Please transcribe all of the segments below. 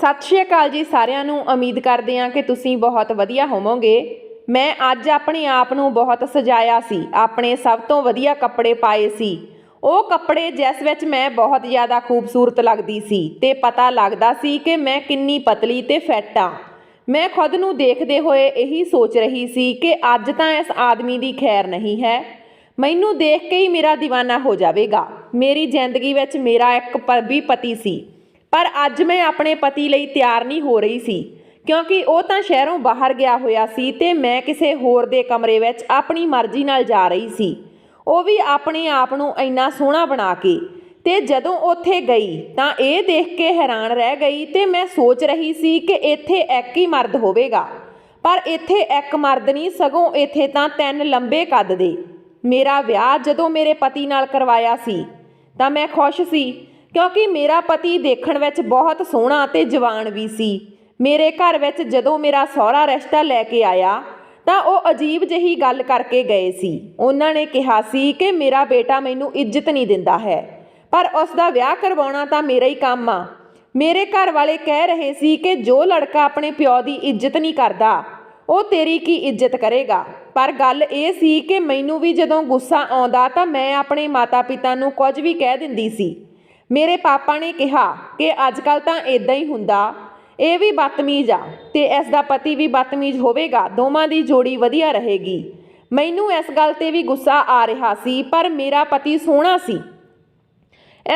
ਸਤਿ ਸ਼੍ਰੀ ਅਕਾਲ ਜੀ ਸਾਰਿਆਂ ਨੂੰ। ਉਮੀਦ ਕਰਦੇ ਹਾਂ ਕਿ ਤੁਸੀਂ ਬਹੁਤ ਵਧੀਆ ਹੋਵੋਗੇ। ਮੈਂ ਅੱਜ ਆਪਣੇ ਆਪ ਨੂੰ ਬਹੁਤ ਸਜਾਇਆ ਸੀ। ਆਪਣੇ ਸਭ ਤੋਂ ਵਧੀਆ ਕੱਪੜੇ ਪਾਏ ਸੀ। ਉਹ ਕੱਪੜੇ ਜਿਸ ਵਿੱਚ ਮੈਂ ਬਹੁਤ ਜ਼ਿਆਦਾ ਖੂਬਸੂਰਤ ਲੱਗਦੀ ਸੀ ਤੇ ਪਤਾ ਲੱਗਦਾ ਸੀ ਕਿ ਮੈਂ ਕਿੰਨੀ ਪਤਲੀ ਤੇ ਫਿੱਟ ਆ ਮੈਂ ਖੁਦ ਨੂੰ ਦੇਖਦੇ ਹੋਏ ਇਹੀ ਸੋਚ ਰਹੀ ਸੀ ਕਿ ਅੱਜ ਤਾਂ ਇਸ ਆਦਮੀ ਦੀ ਖੈਰ ਨਹੀਂ ਹੈ। ਮੈਨੂੰ ਦੇਖ ਕੇ ਹੀ ਮੇਰਾ دیਵਾਨਾ ਹੋ ਜਾਵੇਗਾ। ਮੇਰੀ ਜ਼ਿੰਦਗੀ ਵਿੱਚ ਮੇਰਾ ਇੱਕ ਪ- ਵੀ ਪਤੀ ਸੀ। ਪਰ ਅੱਜ ਮੈਂ ਆਪਣੇ ਪਤੀ ਲਈ ਤਿਆਰ ਨਹੀਂ ਹੋ ਰਹੀ ਸੀ, ਕਿਉਂਕਿ ਉਹ ਤਾਂ ਸ਼ਹਿਰੋਂ ਬਾਹਰ ਗਿਆ ਹੋਇਆ ਸੀ ਤੇ ਮੈਂ ਕਿਸੇ ਹੋਰ ਦੇ ਕਮਰੇ ਵਿੱਚ ਆਪਣੀ ਮਰਜ਼ੀ ਨਾਲ ਜਾ ਰਹੀ ਸੀ। ਉਹ ਵੀ ਆਪਣੇ ਆਪ ਨੂੰ ਇੰਨਾ ਸੋਹਣਾ ਬਣਾ ਕੇ ਤੇ ਜਦੋਂ ਉੱਥੇ ਗਈ ਤਾਂ ਇਹ ਦੇਖ ਕੇ ਹੈਰਾਨ ਰਹਿ ਗਈ ਤੇ ਮੈਂ ਸੋਚ ਰਹੀ ਸੀ ਕਿ ਇੱਥੇ ਇੱਕ ਹੀ ਮਰਦ ਹੋਵੇਗਾ, ਪਰ ਇੱਥੇ ਇੱਕ ਮਰਦ ਨਹੀਂ, ਸਗੋਂ ਇੱਥੇ ਤਾਂ ਤਿੰਨ ਲੰਬੇ ਕੱਦ ਦੇ। ਮੇਰਾ ਵਿਆਹ ਜਦੋਂ ਮੇਰੇ ਪਤੀ ਨਾਲ ਕਰਵਾਇਆ ਸੀ, ਤਾਂ ਮੈਂ ਖੁਸ਼ ਸੀ ਕਿਉਂਕਿ ਮੇਰਾ ਪਤੀ ਦੇਖਣ ਵਿੱਚ ਬਹੁਤ ਸੋਹਣਾ ਅਤੇ ਜਵਾਨ ਵੀ ਸੀ। ਮੇਰੇ ਘਰ ਵਿੱਚ ਜਦੋਂ ਮੇਰਾ ਸਹੁਰਾ ਰਿਸ਼ਤਾ ਲੈ ਕੇ ਆਇਆ, ਤਾਂ ਉਹ ਅਜੀਬ ਜਿਹੀ ਗੱਲ ਕਰਕੇ ਗਏ ਸੀ। ਉਹਨਾਂ ਨੇ ਕਿਹਾ ਸੀ ਕਿ ਮੇਰਾ ਬੇਟਾ ਮੈਨੂੰ ਇੱਜ਼ਤ ਨਹੀਂ ਦਿੰਦਾ ਹੈ, ਪਰ ਉਸ ਦਾ ਵਿਆਹ ਕਰਵਾਉਣਾ ਤਾਂ ਮੇਰਾ ਹੀ ਕੰਮ ਆ। ਮੇਰੇ ਘਰ ਵਾਲੇ ਕਹਿ ਰਹੇ ਸੀ ਕਿ ਜੋ ਲੜਕਾ ਆਪਣੇ ਪਿਓ ਦੀ ਇੱਜ਼ਤ ਨਹੀਂ ਕਰਦਾ, ਉਹ ਤੇਰੀ ਕੀ ਇੱਜ਼ਤ ਕਰੇਗਾ? ਪਰ ਗੱਲ ਇਹ ਸੀ ਕਿ ਮੈਨੂੰ ਵੀ ਜਦੋਂ ਗੁੱਸਾ ਆਉਂਦਾ ਤਾਂ ਮੈਂ ਆਪਣੇ ਮਾਤਾ-ਪਿਤਾ ਨੂੰ ਕੁਝ ਵੀ ਕਹਿ ਦਿੰਦੀ ਸੀ। ਮੇਰੇ ਪਾਪਾ ਨੇ ਕਿਹਾ ਕਿ ਅੱਜ ਕੱਲ ਤਾਂ ਇਦਾਂ ਹੀ ਹੁੰਦਾ। ਇਹ ਵੀ ਬਦਤਮੀਜ਼ ਆ ਤੇ ਇਸ ਦਾ ਪਤੀ ਵੀ ਬਦਤਮੀਜ਼ ਹੋਵੇਗਾ। ਦੋਵਾਂ ਦੀ ਜੋੜੀ ਵਧੀਆ ਰਹੇਗੀ। ਮੈਨੂੰ ਇਸ ਗੱਲ ਤੇ ਵੀ ਗੁੱਸਾ ਆ ਰਿਹਾ ਸੀ, ਪਰ ਮੇਰਾ ਪਤੀ ਸੋਹਣਾ ਸੀ।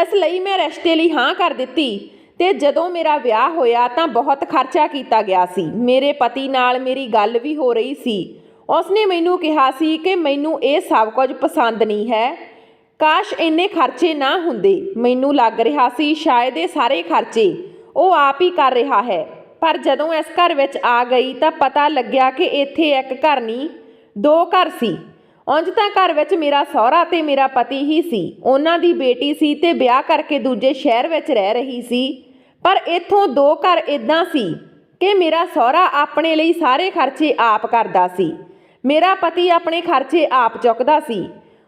ਇਸ ਲਈ ਮੈਂ ਰਿਸ਼ਤੇ ਲਈ ਹਾਂ ਕਰ ਦਿੱਤੀ ਤੇ ਜਦੋਂ ਮੇਰਾ ਵਿਆਹ ਹੋਇਆ ਤਾਂ ਬਹੁਤ ਖਰਚਾ ਕੀਤਾ ਗਿਆ ਸੀ। ਮੇਰੇ ਪਤੀ ਨਾਲ ਮੇਰੀ ਗੱਲ ਵੀ ਹੋ ਰਹੀ ਸੀ। ਉਸਨੇ ਮੈਨੂੰ ਕਿਹਾ ਸੀ ਕਿ ਮੈਨੂੰ ਇਹ ਸਭ ਕੁਝ ਪਸੰਦ ਨਹੀਂ ਹੈ। ਕਾਸ਼ ਇੰਨੇ ਖਰਚੇ ਨਾ ਹੁੰਦੇ। ਮੈਨੂੰ ਲੱਗ ਰਿਹਾ ਸੀ ਸ਼ਾਇਦ ਇਹ ਸਾਰੇ ਖਰਚੇ ਉਹ ਆਪ ਹੀ ਕਰ ਰਿਹਾ ਹੈ। ਪਰ ਜਦੋਂ ਇਸ ਘਰ ਵਿੱਚ ਆ ਗਈ ਤਾਂ ਪਤਾ ਲੱਗਿਆ ਕਿ ਇੱਥੇ ਇੱਕ ਘਰ ਨਹੀਂ, ਦੋ ਘਰ ਸੀ। ਉਂਝ ਤਾਂ ਘਰ ਵਿੱਚ ਮੇਰਾ ਸਹੁਰਾ ਤੇ ਮੇਰਾ ਪਤੀ ਹੀ ਸੀ। ਉਹਨਾਂ ਦੀ ਬੇਟੀ ਸੀ ਤੇ ਵਿਆਹ ਕਰਕੇ ਦੂਜੇ ਸ਼ਹਿਰ ਵਿੱਚ ਰਹਿ ਰਹੀ ਸੀ। ਪਰ ਇੱਥੋਂ ਦੋ ਘਰ ਇਦਾਂ ਸੀ ਕਿ ਮੇਰਾ ਸਹੁਰਾ ਆਪਣੇ ਲਈ ਸਾਰੇ ਖਰਚੇ ਆਪ ਕਰਦਾ ਸੀ। ਮੇਰਾ ਪਤੀ ਆਪਣੇ ਖਰਚੇ ਆਪ ਚੁੱਕਦਾ ਸੀ।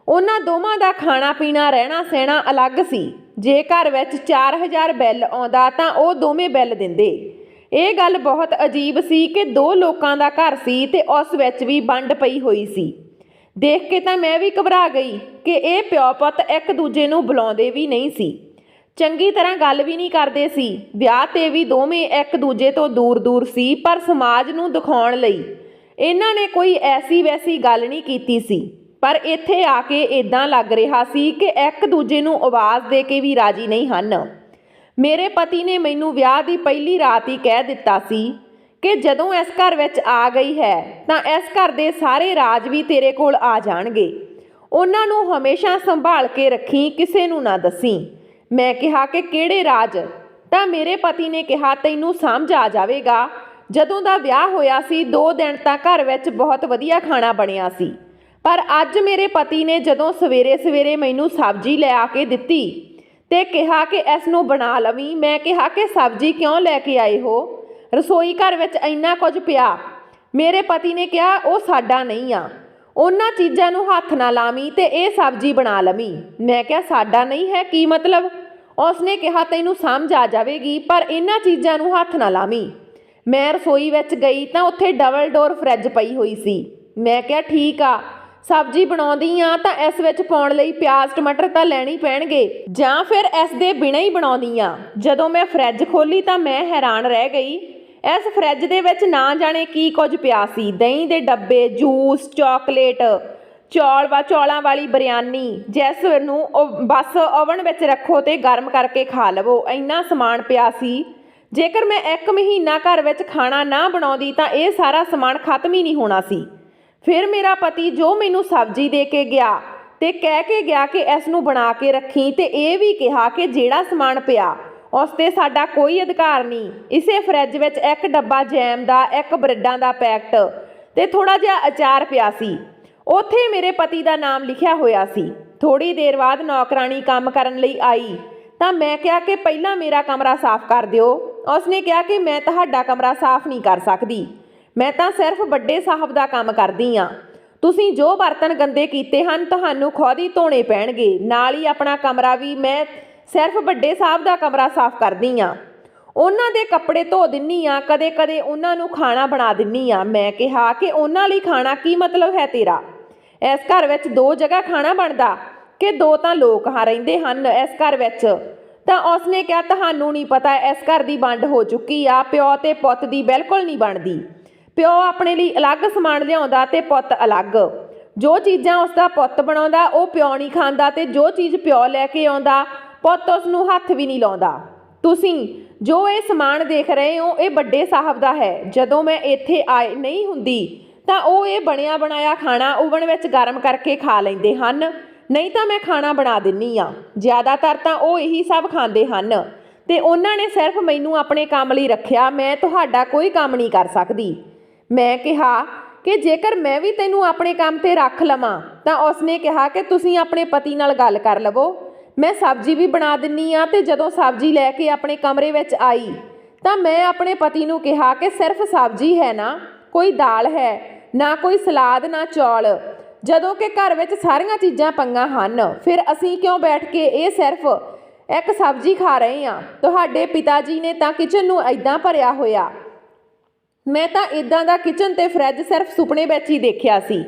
ਉਹਨਾਂ ਦੋਵਾਂ ਦਾ ਖਾਣਾ ਪੀਣਾ, ਰਹਿਣਾ ਸਹਿਣਾ ਅਲੱਗ ਸੀ। ਜੇ ਘਰ ਵਿੱਚ 4000 ਬਿੱਲ ਆਉਂਦਾ ਤਾਂ ਉਹ ਦੋਵੇਂ ਬਿੱਲ ਦਿੰਦੇ। ਇਹ ਗੱਲ ਬਹੁਤ ਅਜੀਬ ਸੀ ਕਿ ਦੋ ਲੋਕਾਂ ਦਾ ਘਰ ਸੀ ਤੇ ਉਸ ਵਿੱਚ ਵੀ ਵੰਡ ਪਈ ਹੋਈ ਸੀ। ਦੇਖ ਕੇ ਤਾਂ ਮੈਂ ਵੀ ਘਬਰਾ ਗਈ ਕਿ ਇਹ ਪਿਓ ਪੁੱਤ ਇੱਕ ਦੂਜੇ ਨੂੰ ਬੁਲਾਉਂਦੇ ਵੀ ਨਹੀਂ ਸੀ। ਚੰਗੀ ਤਰ੍ਹਾਂ ਗੱਲ ਵੀ ਨਹੀਂ ਕਰਦੇ ਸੀ। ਵਿਆਹ ਤੇ ਵੀ ਦੋਵੇਂ ਇੱਕ ਦੂਜੇ ਤੋਂ ਦੂਰ-ਦੂਰ ਸੀ, ਪਰ ਸਮਾਜ ਨੂੰ ਦਿਖਾਉਣ ਲਈ। ਇਹਨਾਂ ਨੇ ਕੋਈ ਐਸੀ ਵੈਸੀ ਗੱਲ ਨਹੀਂ ਕੀਤੀ ਸੀ। ਪਰ ਇੱਥੇ ਆ ਕੇ ਇਦਾਂ ਲੱਗ ਰਿਹਾ ਸੀ ਕਿ ਇੱਕ ਦੂਜੇ ਨੂੰ ਆਵਾਜ਼ ਦੇ ਕੇ ਵੀ ਰਾਜੀ ਨਹੀਂ ਹਨ। ਮੇਰੇ ਪਤੀ ਨੇ ਮੈਨੂੰ ਵਿਆਹ ਦੀ ਪਹਿਲੀ ਰਾਤ ਹੀ ਕਹਿ ਦਿੱਤਾ ਸੀ ਕਿ ਜਦੋਂ ਇਸ ਘਰ ਵਿੱਚ ਆ ਗਈ ਹੈ, ਤਾਂ ਇਸ ਘਰ ਦੇ ਸਾਰੇ ਰਾਜ ਵੀ ਤੇਰੇ ਕੋਲ ਆ ਜਾਣਗੇ। ਉਹਨਾਂ ਨੂੰ ਹਮੇਸ਼ਾ ਸੰਭਾਲ ਕੇ ਰੱਖੀ ਕਿਸੇ ਨੂੰ ਨਾ ਦੱਸੀ। ਮੈਂ ਕਿਹਾ ਕਿ ਕਿਹੜੇ ਰਾਜ? ਤਾਂ ਮੇਰੇ ਪਤੀ ਨੇ ਕਿਹਾ, ਤੈਨੂੰ ਸਮਝ ਆ ਜਾਵੇਗਾ। ਜਦੋਂ ਦਾ ਵਿਆਹ ਹੋਇਆ ਸੀ 2 ਦਿਨ ਤਾਂ ਘਰ ਵਿੱਚ ਬਹੁਤ ਵਧੀਆ ਖਾਣਾ ਬਣਿਆ ਸੀ। ਪਰ ਅੱਜ ਮੇਰੇ ਪਤੀ ਨੇ ਜਦੋਂ ਸਵੇਰੇ ਸਵੇਰੇ ਮੈਨੂੰ ਸਬਜ਼ੀ ਲੈ ਆ ਕੇ ਦਿੱਤੀ ਤੇ ਕਿਹਾ ਕਿ ਇਸ ਨੂੰ ਬਣਾ ਲਵੀਂ, ਮੈਂ ਕਿਹਾ ਕਿ ਸਬਜ਼ੀ ਕਿਉਂ ਲੈ ਕੇ ਆਏ ਹੋ? ਰਸੋਈ ਘਰ ਵਿੱਚ ਇੰਨਾ ਕੁਝ ਪਿਆ। ਮੇਰੇ ਪਤੀ ਨੇ ਕਿਹਾ, ਉਹ ਸਾਡਾ ਨਹੀਂ ਆ। ਉਹਨਾਂ ਚੀਜ਼ਾਂ ਨੂੰ ਹੱਥ ਨਾ ਲਾਵੀਂ ਤੇ ਇਹ ਸਬਜ਼ੀ ਬਣਾ ਲਵੀਂ। ਮੈਂ ਕਿਹਾ, ਸਾਡਾ ਨਹੀਂ ਹੈ, ਕੀ ਮਤਲਬ? ਉਸਨੇ ਕਿਹਾ, ਤੈਨੂੰ ਸਮਝ ਆ ਜਾਵੇਗੀ, ਪਰ ਇਹਨਾਂ ਚੀਜ਼ਾਂ ਨੂੰ ਹੱਥ ਨਾ ਲਾਵੀਂ। ਮੈਂ ਰਸੋਈ ਵਿੱਚ ਗਈ ਤਾਂ ਉੱਥੇ ਡਬਲ ਡੋਰ ਫਰਿੱਜ ਪਈ ਹੋਈ ਸੀ। ਮੈਂ ਕਿਹਾ, ਠੀਕ ਆ। ਸਬਜ਼ੀ ਬਣਾਉਂਦੀ ਆ ਤਾਂ ਇਸ ਵਿੱਚ ਪਾਉਣ ਲਈ ਪਿਆਜ਼, ਟਮਾਟਰ ਤਾਂ ਲੈਣੀ ਪੈਣਗੇ। ਜਾਂ ਫਿਰ ਇਸ ਦੇ ਬਿਨਾਂ ਹੀ ਬਣਾਉਂਦੀ ਆ ਜਦੋਂ ਮੈਂ ਫਰਿੱਜ ਖੋਲੀ ਤਾਂ ਮੈਂ ਹੈਰਾਨ ਰਹਿ ਗਈ। ਇਸ ਫਰਿੱਜ ਦੇ ਵਿੱਚ ਨਾ ਜਾਣੇ ਕੀ ਕੁਝ ਪਿਆ ਸੀ। ਦਹੀਂ ਦੇ ਡੱਬੇ, ਜੂਸ, ਚਾਕਲੇਟ, ਚੌਲ ਵਾ, ਚੌਲਾਂ ਵਾਲੀ ਬਿਰਿਆਨੀ, ਜਿਸ ਨੂੰ ਉਹ ਬਸ ਓਵਨ ਵਿੱਚ ਰੱਖੋ ਤੇ ਗਰਮ ਕਰਕੇ ਖਾ ਲਵੋ। ਇੰਨਾ ਸਮਾਨ ਪਿਆ ਸੀ। ਜੇਕਰ ਮੈਂ ਇੱਕ ਮਹੀਨਾ ਘਰ ਵਿੱਚ ਖਾਣਾ ਨਾ ਬਣਾਉਂਦੀ ਤਾਂ ਇਹ ਸਾਰਾ ਸਮਾਨ ਖਤਮ ਹੀ ਨਹੀਂ ਹੋਣਾ ਸੀ। ਫਿਰ ਮੇਰਾ ਪਤੀ ਜੋ ਮੈਨੂੰ ਸਬਜ਼ੀ ਦੇ ਕੇ ਗਿਆ ਤੇ ਕਹਿ ਕੇ ਗਿਆ ਕਿ ਇਸ ਨੂੰ ਬਣਾ ਕੇ ਰੱਖੀ ਤੇ ਇਹ ਵੀ ਕਿਹਾ ਕਿ ਜਿਹੜਾ ਸਮਾਨ ਪਿਆ, ਉਸ ਤੇ ਸਾਡਾ ਕੋਈ ਅਧਿਕਾਰ ਨਹੀਂ। ਇਸੇ ਫਰਿੱਜ ਵਿੱਚ ਇੱਕ ਡੱਬਾ ਜੈਮ ਦਾ, ਇੱਕ ਬ੍ਰੈਡਾਂ ਦਾ ਪੈਕਟ ਤੇ ਥੋੜਾ ਜਿਹਾ ਅਚਾਰ ਪਿਆ ਸੀ। ਉੱਥੇ ਮੇਰੇ ਪਤੀ ਦਾ ਨਾਮ ਲਿਖਿਆ ਹੋਇਆ ਸੀ। ਥੋੜੀ ਦੇਰ ਬਾਅਦ ਨੌਕਰਾਨੀ ਕੰਮ ਕਰਨ ਲਈ ਆਈ। ਤਾਂ ਮੈਂ ਕਿਹਾ ਕਿ ਪਹਿਲਾਂ ਮੇਰਾ ਕਮਰਾ ਸਾਫ਼ ਕਰ ਦਿਓ। ਉਸਨੇ ਕਿਹਾ ਕਿ ਮੈਂ ਤੁਹਾਡਾ ਕਮਰਾ ਸਾਫ਼ ਨਹੀਂ ਕਰ ਸਕਦੀ। ਮੈਂ ਤਾਂ ਸਿਰਫ ਵੱਡੇ ਸਾਹਿਬ ਦਾ ਕੰਮ ਕਰਦੀ ਆ ਤੁਸੀਂ ਜੋ ਬਰਤਨ ਗੰਦੇ ਕੀਤੇ ਹਨ, ਤੁਹਾਨੂੰ ਖੁਦ ਹੀ ਧੋਣੇ ਪੈਣਗੇ। ਨਾਲ ਹੀ ਆਪਣਾ ਕਮਰਾ ਵੀ ਮੈਂ ਸਿਰਫ ਵੱਡੇ ਸਾਹਿਬ ਦਾ ਕਮਰਾ ਸਾਫ਼ ਕਰਦੀ ਆ ਉਹਨਾਂ ਦੇ ਕੱਪੜੇ ਧੋ ਦਿੰਨੀ ਆ ਕਦੇ-ਕਦੇ ਉਹਨਾਂ ਨੂੰ ਖਾਣਾ ਬਣਾ ਦਿੰਨੀ ਆ ਮੈਂ ਕਿਹਾ ਕਿ ਉਹਨਾਂ ਲਈ ਖਾਣਾ ਕੀ ਮਤਲਬ ਹੈ ਤੇਰਾ? ਇਸ ਘਰ ਵਿੱਚ ਦੋ ਜਗ੍ਹਾ ਖਾਣਾ ਬਣਦਾ, ਕਿ ਦੋ ਤਾਂ ਲੋਕ ਹਾਂ ਰਹਿੰਦੇ ਹਨ ਇਸ ਘਰ ਵਿੱਚ? ਤਾਂ ਉਸਨੇ ਕਿਹਾ, ਤੁਹਾਨੂੰ ਨਹੀਂ ਪਤਾ, ਇਸ ਘਰ ਦੀ ਵੰਡ ਹੋ ਚੁੱਕੀ ਆ। ਪਿਓ ਤੇ ਪੁੱਤ ਦੀ ਬਿਲਕੁਲ ਨਹੀਂ ਬਣਦੀ। ਪਿਓ ਆਪਣੇ ਲਈ ਅਲੱਗ ਸਮਾਨ ਲਿਆਉਂਦਾ ਤੇ ਪੁੱਤ ਅਲੱਗ। ਜੋ ਚੀਜ਼ਾਂ ਉਸ ਦਾ ਪੁੱਤ ਬਣਾਉਂਦਾ, ਉਹ ਪਿਓ ਨਹੀਂ ਖਾਂਦਾ ਤੇ ਜੋ ਚੀਜ਼ ਪਿਓ ਲੈ ਕੇ ਆਉਂਦਾ, ਪੁੱਤ ਉਸ ਨੂੰ ਹੱਥ ਵੀ ਨਹੀਂ ਲਾਉਂਦਾ। ਤੁਸੀਂ ਜੋ ਇਹ ਸਮਾਨ ਦੇਖ ਰਹੇ ਹੋ, ਇਹ ਵੱਡੇ ਸਾਹਿਬ ਦਾ ਹੈ। ਜਦੋਂ ਮੈਂ ਇੱਥੇ ਆਏ ਨਹੀਂ ਹੁੰਦੀ, ਤਾਂ ਉਹ ਇਹ ਬਣਿਆ ਬਣਾਇਆ ਖਾਣਾ ਓਵਨ ਵਿੱਚ ਗਰਮ ਕਰਕੇ ਖਾ ਲੈਂਦੇ ਹਨ। ਨਹੀਂ ਤਾਂ ਮੈਂ ਖਾਣਾ ਬਣਾ ਦਿੰਨੀ ਆ। ਜ਼ਿਆਦਾਤਰ ਤਾਂ ਉਹ ਇਹੀ ਸਭ ਖਾਂਦੇ ਹਨ। ਤੇ ਉਹਨਾਂ ਨੇ ਸਿਰਫ ਮੈਨੂੰ ਆਪਣੇ ਕੰਮ ਲਈ ਰੱਖਿਆ, ਮੈਂ ਤੁਹਾਡਾ ਕੋਈ ਕੰਮ ਨਹੀਂ ਕਰ ਸਕਦੀ। ਮੈਂ ਕਿਹਾ ਕਿ ਜੇਕਰ ਮੈਂ ਵੀ ਤੈਨੂੰ ਆਪਣੇ ਕੰਮ ਤੇ ਰੱਖ ਲਵਾਂ, ਤਾਂ ਉਸਨੇ ਕਿਹਾ ਕਿ ਤੁਸੀਂ ਆਪਣੇ ਪਤੀ ਨਾਲ ਗੱਲ ਕਰ ਲਵੋ। ਮੈਂ ਸਬਜ਼ੀ ਵੀ ਬਣਾ ਦਿੰਨੀ ਆ ਤੇ ਜਦੋਂ ਸਬਜ਼ੀ ਲੈ ਕੇ ਆਪਣੇ ਕਮਰੇ ਵਿੱਚ ਆਈ, ਤਾਂ ਮੈਂ ਆਪਣੇ ਪਤੀ ਨੂੰ ਕਿਹਾ ਕਿ ਸਿਰਫ ਸਬਜ਼ੀ ਹੈ ਨਾ, ਕੋਈ ਦਾਲ ਹੈ, ਨਾ ਕੋਈ ਸਲਾਦ, ਨਾ ਚੌਲ। ਜਦੋਂ ਕਿ ਘਰ ਵਿੱਚ ਸਾਰੀਆਂ ਚੀਜ਼ਾਂ ਪੰਗਾਂ ਹਨ, ਫਿਰ ਅਸੀਂ ਕਿਉਂ ਬੈਠ ਕੇ ਇਹ ਸਿਰਫ ਇੱਕ ਸਬਜ਼ੀ ਖਾ ਰਹੇ ਹਾਂ ਤੁਹਾਡੇ ਪਿਤਾ ਜੀ ਨੇ ਤਾਂ ਕਿਚਨ ਨੂੰ ਐਦਾਂ ਭਰਿਆ ਹੋਇਆ। ਮੈਂ ਤਾਂ ਇਦਾਂ ਦਾ ਕਿਚਨ ਤੇ ਫਰਿੱਜ ਸਿਰਫ ਸੁਪਨੇ ਵਿੱਚ ਹੀ ਦੇਖਿਆ ਸੀ।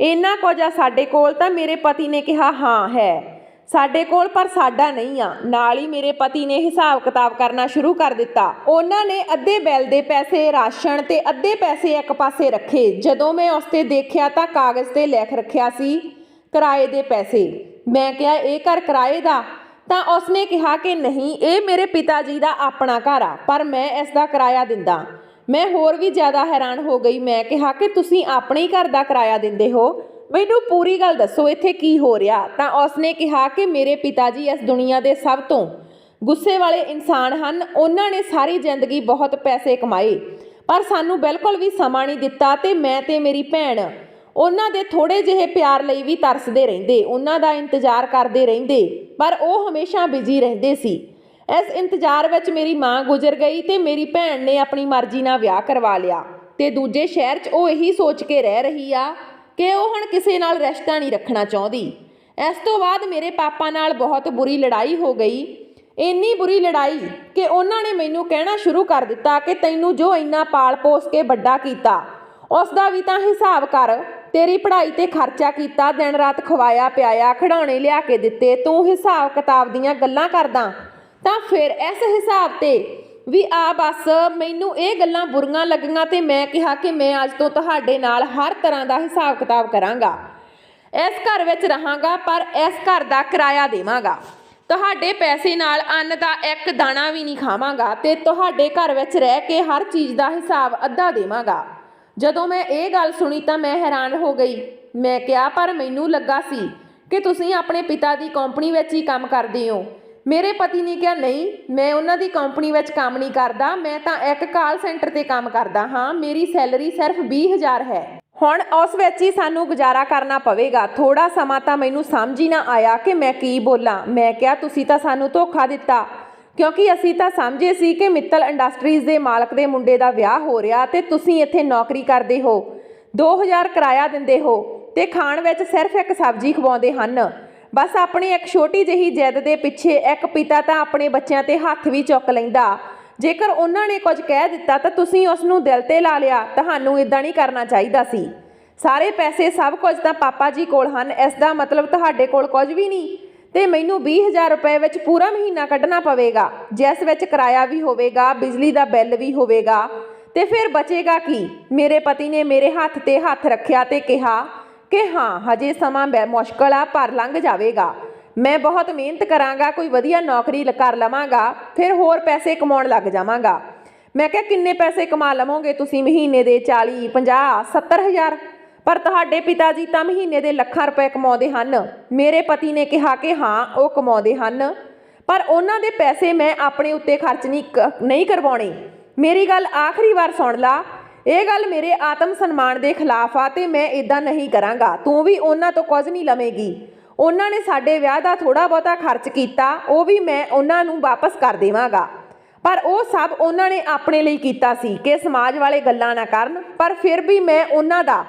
ਇੰਨਾ ਕੁਝ ਆ ਸਾਡੇ ਕੋਲ ਤਾਂ ਮੇਰੇ ਪਤੀ ਨੇ ਕਿਹਾ, ਹਾਂ, ਹੈ। ਸਾਡੇ ਕੋਲ ਪਰ ਸਾਡਾ ਨਹੀਂ ਆ। ਨਾਲ ਹੀ ਮੇਰੇ ਪਤੀ ਨੇ ਹਿਸਾਬ ਕਿਤਾਬ ਕਰਨਾ ਸ਼ੁਰੂ ਕਰ ਦਿੱਤਾ। ਉਹਨਾਂ ਨੇ ਅੱਧੇ ਬਿੱਲ ਦੇ ਪੈਸੇ, ਰਾਸ਼ਨ ਤੇ ਅੱਧੇ ਪੈਸੇ ਇੱਕ ਪਾਸੇ ਰੱਖੇ। ਜਦੋਂ ਮੈਂ ਉਸ ਤੇ ਦੇਖਿਆ ਤਾਂ ਕਾਗਜ਼ ਤੇ ਲਿਖ ਰੱਖਿਆ ਸੀ, ਕਿਰਾਏ ਦੇ ਪੈਸੇ। ਮੈਂ ਕਿਹਾ, ਇਹ ਘਰ ਕਿਰਾਏ ਦਾ? ਤਾਂ ਉਸਨੇ ਕਿਹਾ ਕਿ ਨਹੀਂ, ਇਹ ਮੇਰੇ ਪਿਤਾ ਜੀ ਦਾ ਆਪਣਾ ਘਰ ਆ, ਪਰ ਮੈਂ ਇਸ ਦਾ ਕਿਰਾਇਆ ਦਿੰਦਾ। ਮੈਂ ਹੋਰ ਵੀ ਜ਼ਿਆਦਾ ਹੈਰਾਨ ਹੋ ਗਈ। ਮੈਂ ਕਿਹਾ ਕਿ ਤੁਸੀਂ ਆਪਣੇ ਹੀ ਘਰ ਦਾ ਕਿਰਾਇਆ ਦਿੰਦੇ ਹੋ। ਮੈਨੂੰ ਪੂਰੀ ਗੱਲ ਦੱਸੋ, ਇੱਥੇ ਕੀ ਹੋ ਰਿਹਾ? ਤਾਂ ਉਸਨੇ ਕਿਹਾ ਕਿ ਮੇਰੇ ਪਿਤਾ ਜੀ ਇਸ ਦੁਨੀਆ ਦੇ ਸਭ ਤੋਂ ਗੁੱਸੇ ਵਾਲੇ ਇਨਸਾਨ ਹਨ। ਉਹਨਾਂ ਨੇ ਸਾਰੀ ਜ਼ਿੰਦਗੀ ਬਹੁਤ ਪੈਸੇ ਕਮਾਏ, ਪਰ ਸਾਨੂੰ ਬਿਲਕੁਲ ਵੀ ਸਮਾਂ ਨਹੀਂ ਦਿੱਤਾ ਤੇ ਮੈਂ ਤੇ ਮੇਰੀ ਭੈਣ ਉਹਨਾਂ ਦੇ ਥੋੜੇ ਜਿਹੇ ਪਿਆਰ ਲਈ ਵੀ ਤਰਸਦੇ ਰਹਿੰਦੇ, ਉਹਨਾਂ ਦਾ ਇੰਤਜ਼ਾਰ ਕਰਦੇ ਰਹਿੰਦੇ, ਪਰ ਉਹ ਹਮੇਸ਼ਾ ਬਿਜ਼ੀ ਰਹਿੰਦੇ ਸੀ। ਇਸ ਇੰਤਜ਼ਾਰ ਵਿੱਚ ਮੇਰੀ ਮਾਂ ਗੁਜ਼ਰ ਗਈ ਤੇ ਮੇਰੀ ਭੈਣ ਨੇ ਆਪਣੀ ਮਰਜ਼ੀ ਨਾਲ ਵਿਆਹ ਕਰਵਾ ਲਿਆ। ਤੇ ਦੂਜੇ ਸ਼ਹਿਰ 'ਚ ਉਹ ਇਹੀ ਸੋਚ ਕੇ ਰਹਿ ਰਹੀ ਆ ਕਿ ਉਹ ਹੁਣ ਕਿਸੇ ਨਾਲ ਰਿਸ਼ਤਾ ਨਹੀਂ ਰੱਖਣਾ ਚਾਹੁੰਦੀ। ਇਸ ਤੋਂ ਬਾਅਦ ਮੇਰੇ ਪਾਪਾ ਨਾਲ ਬਹੁਤ ਬੁਰੀ ਲੜਾਈ ਹੋ ਗਈ। ਇੰਨੀ ਬੁਰੀ ਲੜਾਈ ਕਿ ਉਹਨਾਂ ਨੇ ਮੈਨੂੰ ਕਹਿਣਾ ਸ਼ੁਰੂ ਕਰ ਦਿੱਤਾ ਕਿ ਤੈਨੂੰ ਜੋ ਇੰਨਾ ਪਾਲ ਪੋਸ ਕੇ ਵੱਡਾ ਕੀਤਾ ਉਸ ਦਾ ਵੀ ਤਾਂ ਹਿਸਾਬ ਕਰ। ਤੇਰੀ ਪੜ੍ਹਾਈ ਤੇ ਖਰਚਾ ਕੀਤਾ, ਦਿਨ ਰਾਤ ਖਵਾਇਆ ਪਿਆਇਆ, ਖਿਡੌਣੇ ਲਿਆ ਕੇ ਦਿੱਤੇ, ਤੂੰ ਹਿਸਾਬ ਕਿਤਾਬ ਦੀਆਂ ਗੱਲਾਂ ਕਰਦਾ। ਤਾਂ ਫਿਰ ਇਸ ਹਿਸਾਬ ਤੇ ਵੀ ਆ ਬਸ ਮੈਨੂੰ ਇਹ ਗੱਲਾਂ ਬੁਰੀਆਂ ਲੱਗੀਆਂ ਤੇ ਮੈਂ ਕਿਹਾ ਕਿ ਮੈਂ ਅੱਜ ਤੋਂ ਤੁਹਾਡੇ ਨਾਲ ਹਰ ਤਰ੍ਹਾਂ ਦਾ ਹਿਸਾਬ ਕਿਤਾਬ ਕਰਾਂਗਾ। ਇਸ ਘਰ ਵਿੱਚ ਰਹਾਂਗਾ, ਪਰ ਇਸ ਘਰ ਦਾ ਕਿਰਾਇਆ ਦੇਵਾਂਗਾ। ਤੁਹਾਡੇ ਪੈਸੇ ਨਾਲ ਅੰਨ ਦਾ ਇੱਕ ਦਾਣਾ ਵੀ ਨਹੀਂ ਖਾਵਾਂਗਾ ਤੇ ਤੁਹਾਡੇ ਘਰ ਵਿੱਚ ਰਹਿ ਕੇ ਹਰ ਚੀਜ਼ ਦਾ ਹਿਸਾਬ ਅੱਧਾ ਦੇਵਾਂਗਾ। ਜਦੋਂ ਮੈਂ ਇਹ ਗੱਲ ਸੁਣੀ ਤਾਂ ਮੈਂ ਹੈਰਾਨ ਹੋ ਗਈ। ਮੈਂ ਕਿਹਾ, ਪਰ ਮੈਨੂੰ ਲੱਗਾ ਸੀ ਕਿ ਤੁਸੀਂ ਆਪਣੇ ਪਿਤਾ ਦੀ ਕੰਪਨੀ ਵਿੱਚ ਹੀ ਕੰਮ ਕਰਦੇ ਹੋ। ਮੇਰੇ ਪਤੀ ਨੇ ਕਿਹਾ, ਨਹੀਂ, ਮੈਂ ਉਹਨਾਂ ਦੀ ਕੰਪਨੀ ਵਿੱਚ ਕੰਮ ਨਹੀਂ ਕਰਦਾ, ਮੈਂ ਤਾਂ ਇੱਕ ਕਾਲ ਸੈਂਟਰ ਤੇ ਕੰਮ ਕਰਦਾ ਹਾਂ, ਮੇਰੀ ਸੈਲਰੀ ਸਿਰਫ 20000 ਹੈ। ਹੁਣ ਉਸ ਵਿੱਚ ਹੀ ਸਾਨੂੰ ਗੁਜ਼ਾਰਾ ਕਰਨਾ ਪਵੇਗਾ। ਥੋੜਾ ਸਮਾਂ ਤਾਂ ਮੈਨੂੰ ਸਮਝ ਹੀ ਨਾ ਆਇਆ ਕਿ ਮੈਂ ਕੀ ਬੋਲਾਂ। ਮੈਂ ਕਿਹਾ, ਤੁਸੀਂ ਤਾਂ ਸਾਨੂੰ ਧੋਖਾ ਦਿੱਤਾ। ਕਿਉਂਕਿ ਅਸੀਂ ਤਾਂ ਸਮਝੇ ਸੀ ਕਿ ਮਿੱਤਲ ਇੰਡਸਟਰੀਜ਼ ਦੇ ਮਾਲਕ ਦੇ ਮੁੰਡੇ ਦਾ ਵਿਆਹ ਹੋ ਰਿਹਾ ਤੇ ਤੁਸੀਂ ਇੱਥੇ ਨੌਕਰੀ ਕਰਦੇ ਹੋ। 2000 ਕਿਰਾਇਆ ਦਿੰਦੇ ਹੋ ਤੇ ਖਾਣ ਵਿੱਚ ਸਿਰਫ ਇੱਕ ਸਬਜ਼ੀ ਖਵਾਉਂਦੇ ਹਨ। ਬਸ ਆਪਣੀ ਇੱਕ ਛੋਟੀ ਜਿਹੀ ਜਿੱਦ ਦੇ ਪਿੱਛੇ ਇੱਕ ਪਿਤਾ ਤਾਂ ਆਪਣੇ ਬੱਚਿਆਂ ਤੇ ਹੱਥ ਵੀ ਚੁੱਕ ਲੈਂਦਾ। ਜੇਕਰ ਉਹਨਾਂ ਨੇ ਕੁਝ ਕਹਿ ਦਿੱਤਾ ਤਾਂ ਤੁਸੀਂ ਉਸ ਨੂੰ ਦਿਲ ਤੇ ਲਾ ਲਿਆ, ਤੁਹਾਨੂੰ ਇਦਾਂ ਨਹੀਂ ਕਰਨਾ ਚਾਹੀਦਾ ਸੀ। ਸਾਰੇ ਪੈਸੇ ਸਭ ਕੁਝ ਤਾਂ ਪਾਪਾ ਜੀ ਕੋਲ ਹਨ, ਇਸ ਦਾ ਮਤਲਬ ਤੁਹਾਡੇ ਕੋਲ ਕੁਝ ਵੀ ਨਹੀਂ। ਤੇ ਮੈਨੂੰ 20000 ਰੁਪਏ ਵਿੱਚ ਪੂਰਾ ਮਹੀਨਾ ਕੱਢਣਾ ਪਵੇਗਾ, ਜਿਸ ਵਿੱਚ ਕਿਰਾਇਆ ਵੀ ਹੋਵੇਗਾ, ਬਿਜਲੀ ਦਾ ਬਿੱਲ ਵੀ ਹੋਵੇਗਾ। ਤੇ ਫਿਰ ਬਚੇਗਾ ਕੀ? ਮੇਰੇ ਪਤੀ ਨੇ ਮੇਰੇ ਹੱਥ ਤੇ ਹੱਥ ਰੱਖਿਆ ਤੇ ਕਿਹਾ ਕਿ ਹਾਂ, ਹਜੇ ਸਮਾਂ ਬੈ, ਮੁਸ਼ਕਲ ਆ, ਪਰ ਲੰਘ ਜਾਵੇਗਾ। ਮੈਂ ਬਹੁਤ ਮਿਹਨਤ ਕਰਾਂਗਾ, ਕੋਈ ਵਧੀਆ ਨੌਕਰੀ ਲ- ਕਰ ਲਵਾਂਗਾ, ਫਿਰ ਹੋਰ ਪੈਸੇ ਕਮਾਉਣ ਲੱਗ ਜਾਵਾਂਗਾ। ਮੈਂ ਕਿਹਾ, ਕਿੰਨੇ ਪੈਸੇ ਕਮਾ ਲਵੋਗੇ ਤੁਸੀਂ ਮਹੀਨੇ ਦੇ 40 50 70000 ਪਰ ਤੁਹਾਡੇ ਪਿਤਾ ਜੀ ਤਾਂ ਮਹੀਨੇ ਦੇ ਲੱਖਾਂ ਰੁਪਏ ਕਮਾਉਂਦੇ ਹਨ। ਮੇਰੇ ਪਤੀ ਨੇ ਕਿਹਾ ਕਿ ਹਾਂ, ਉਹ ਕਮਾਉਂਦੇ ਹਨ। ਪਰ ਉਹਨਾਂ ਦੇ ਪੈਸੇ ਮੈਂ ਆਪਣੇ ਉੱਤੇ ਖਰਚ ਨਹੀਂ ਕ- ਨਹੀਂ ਕਰਵਾਉਣੇ। ਮੇਰੀ ਗੱਲ ਆਖਰੀ ਵਾਰ ਸੁਣ ਲਾ। ਇਹ ਗੱਲ ਮੇਰੇ ਆਤਮ ਸਨਮਾਨ ਦੇ ਖਿਲਾਫ ਆ ਤੇ ਮੈਂ ਇਦਾਂ ਨਹੀਂ ਕਰਾਂਗਾ। ਤੂੰ ਵੀ ਉਹਨਾਂ ਤੋਂ ਕੁਝ ਨਹੀਂ ਲਵੇਂਗੀ। ਉਹਨਾਂ ਨੇ ਸਾਡੇ ਵਿਆਹ ਦਾ ਥੋੜਾ ਬਹੁਤਾ ਖਰਚ ਕੀਤਾ, ਉਹ ਵੀ ਮੈਂ ਉਹਨਾਂ ਨੂੰ ਵਾਪਸ ਕਰ ਦੇਵਾਂਗਾ। ਪਰ ਉਹ ਸਭ ਉਹਨਾਂ ਨੇ ਆਪਣੇ ਲਈ ਕੀਤਾ ਸੀ ਕਿ ਸਮਾਜ ਵਾਲੇ ਗੱਲਾਂ ਨਾ ਕਰਨ, ਪਰ ਫਿਰ ਵੀ ਮੈਂ ਉਹਨਾਂ ਦਾ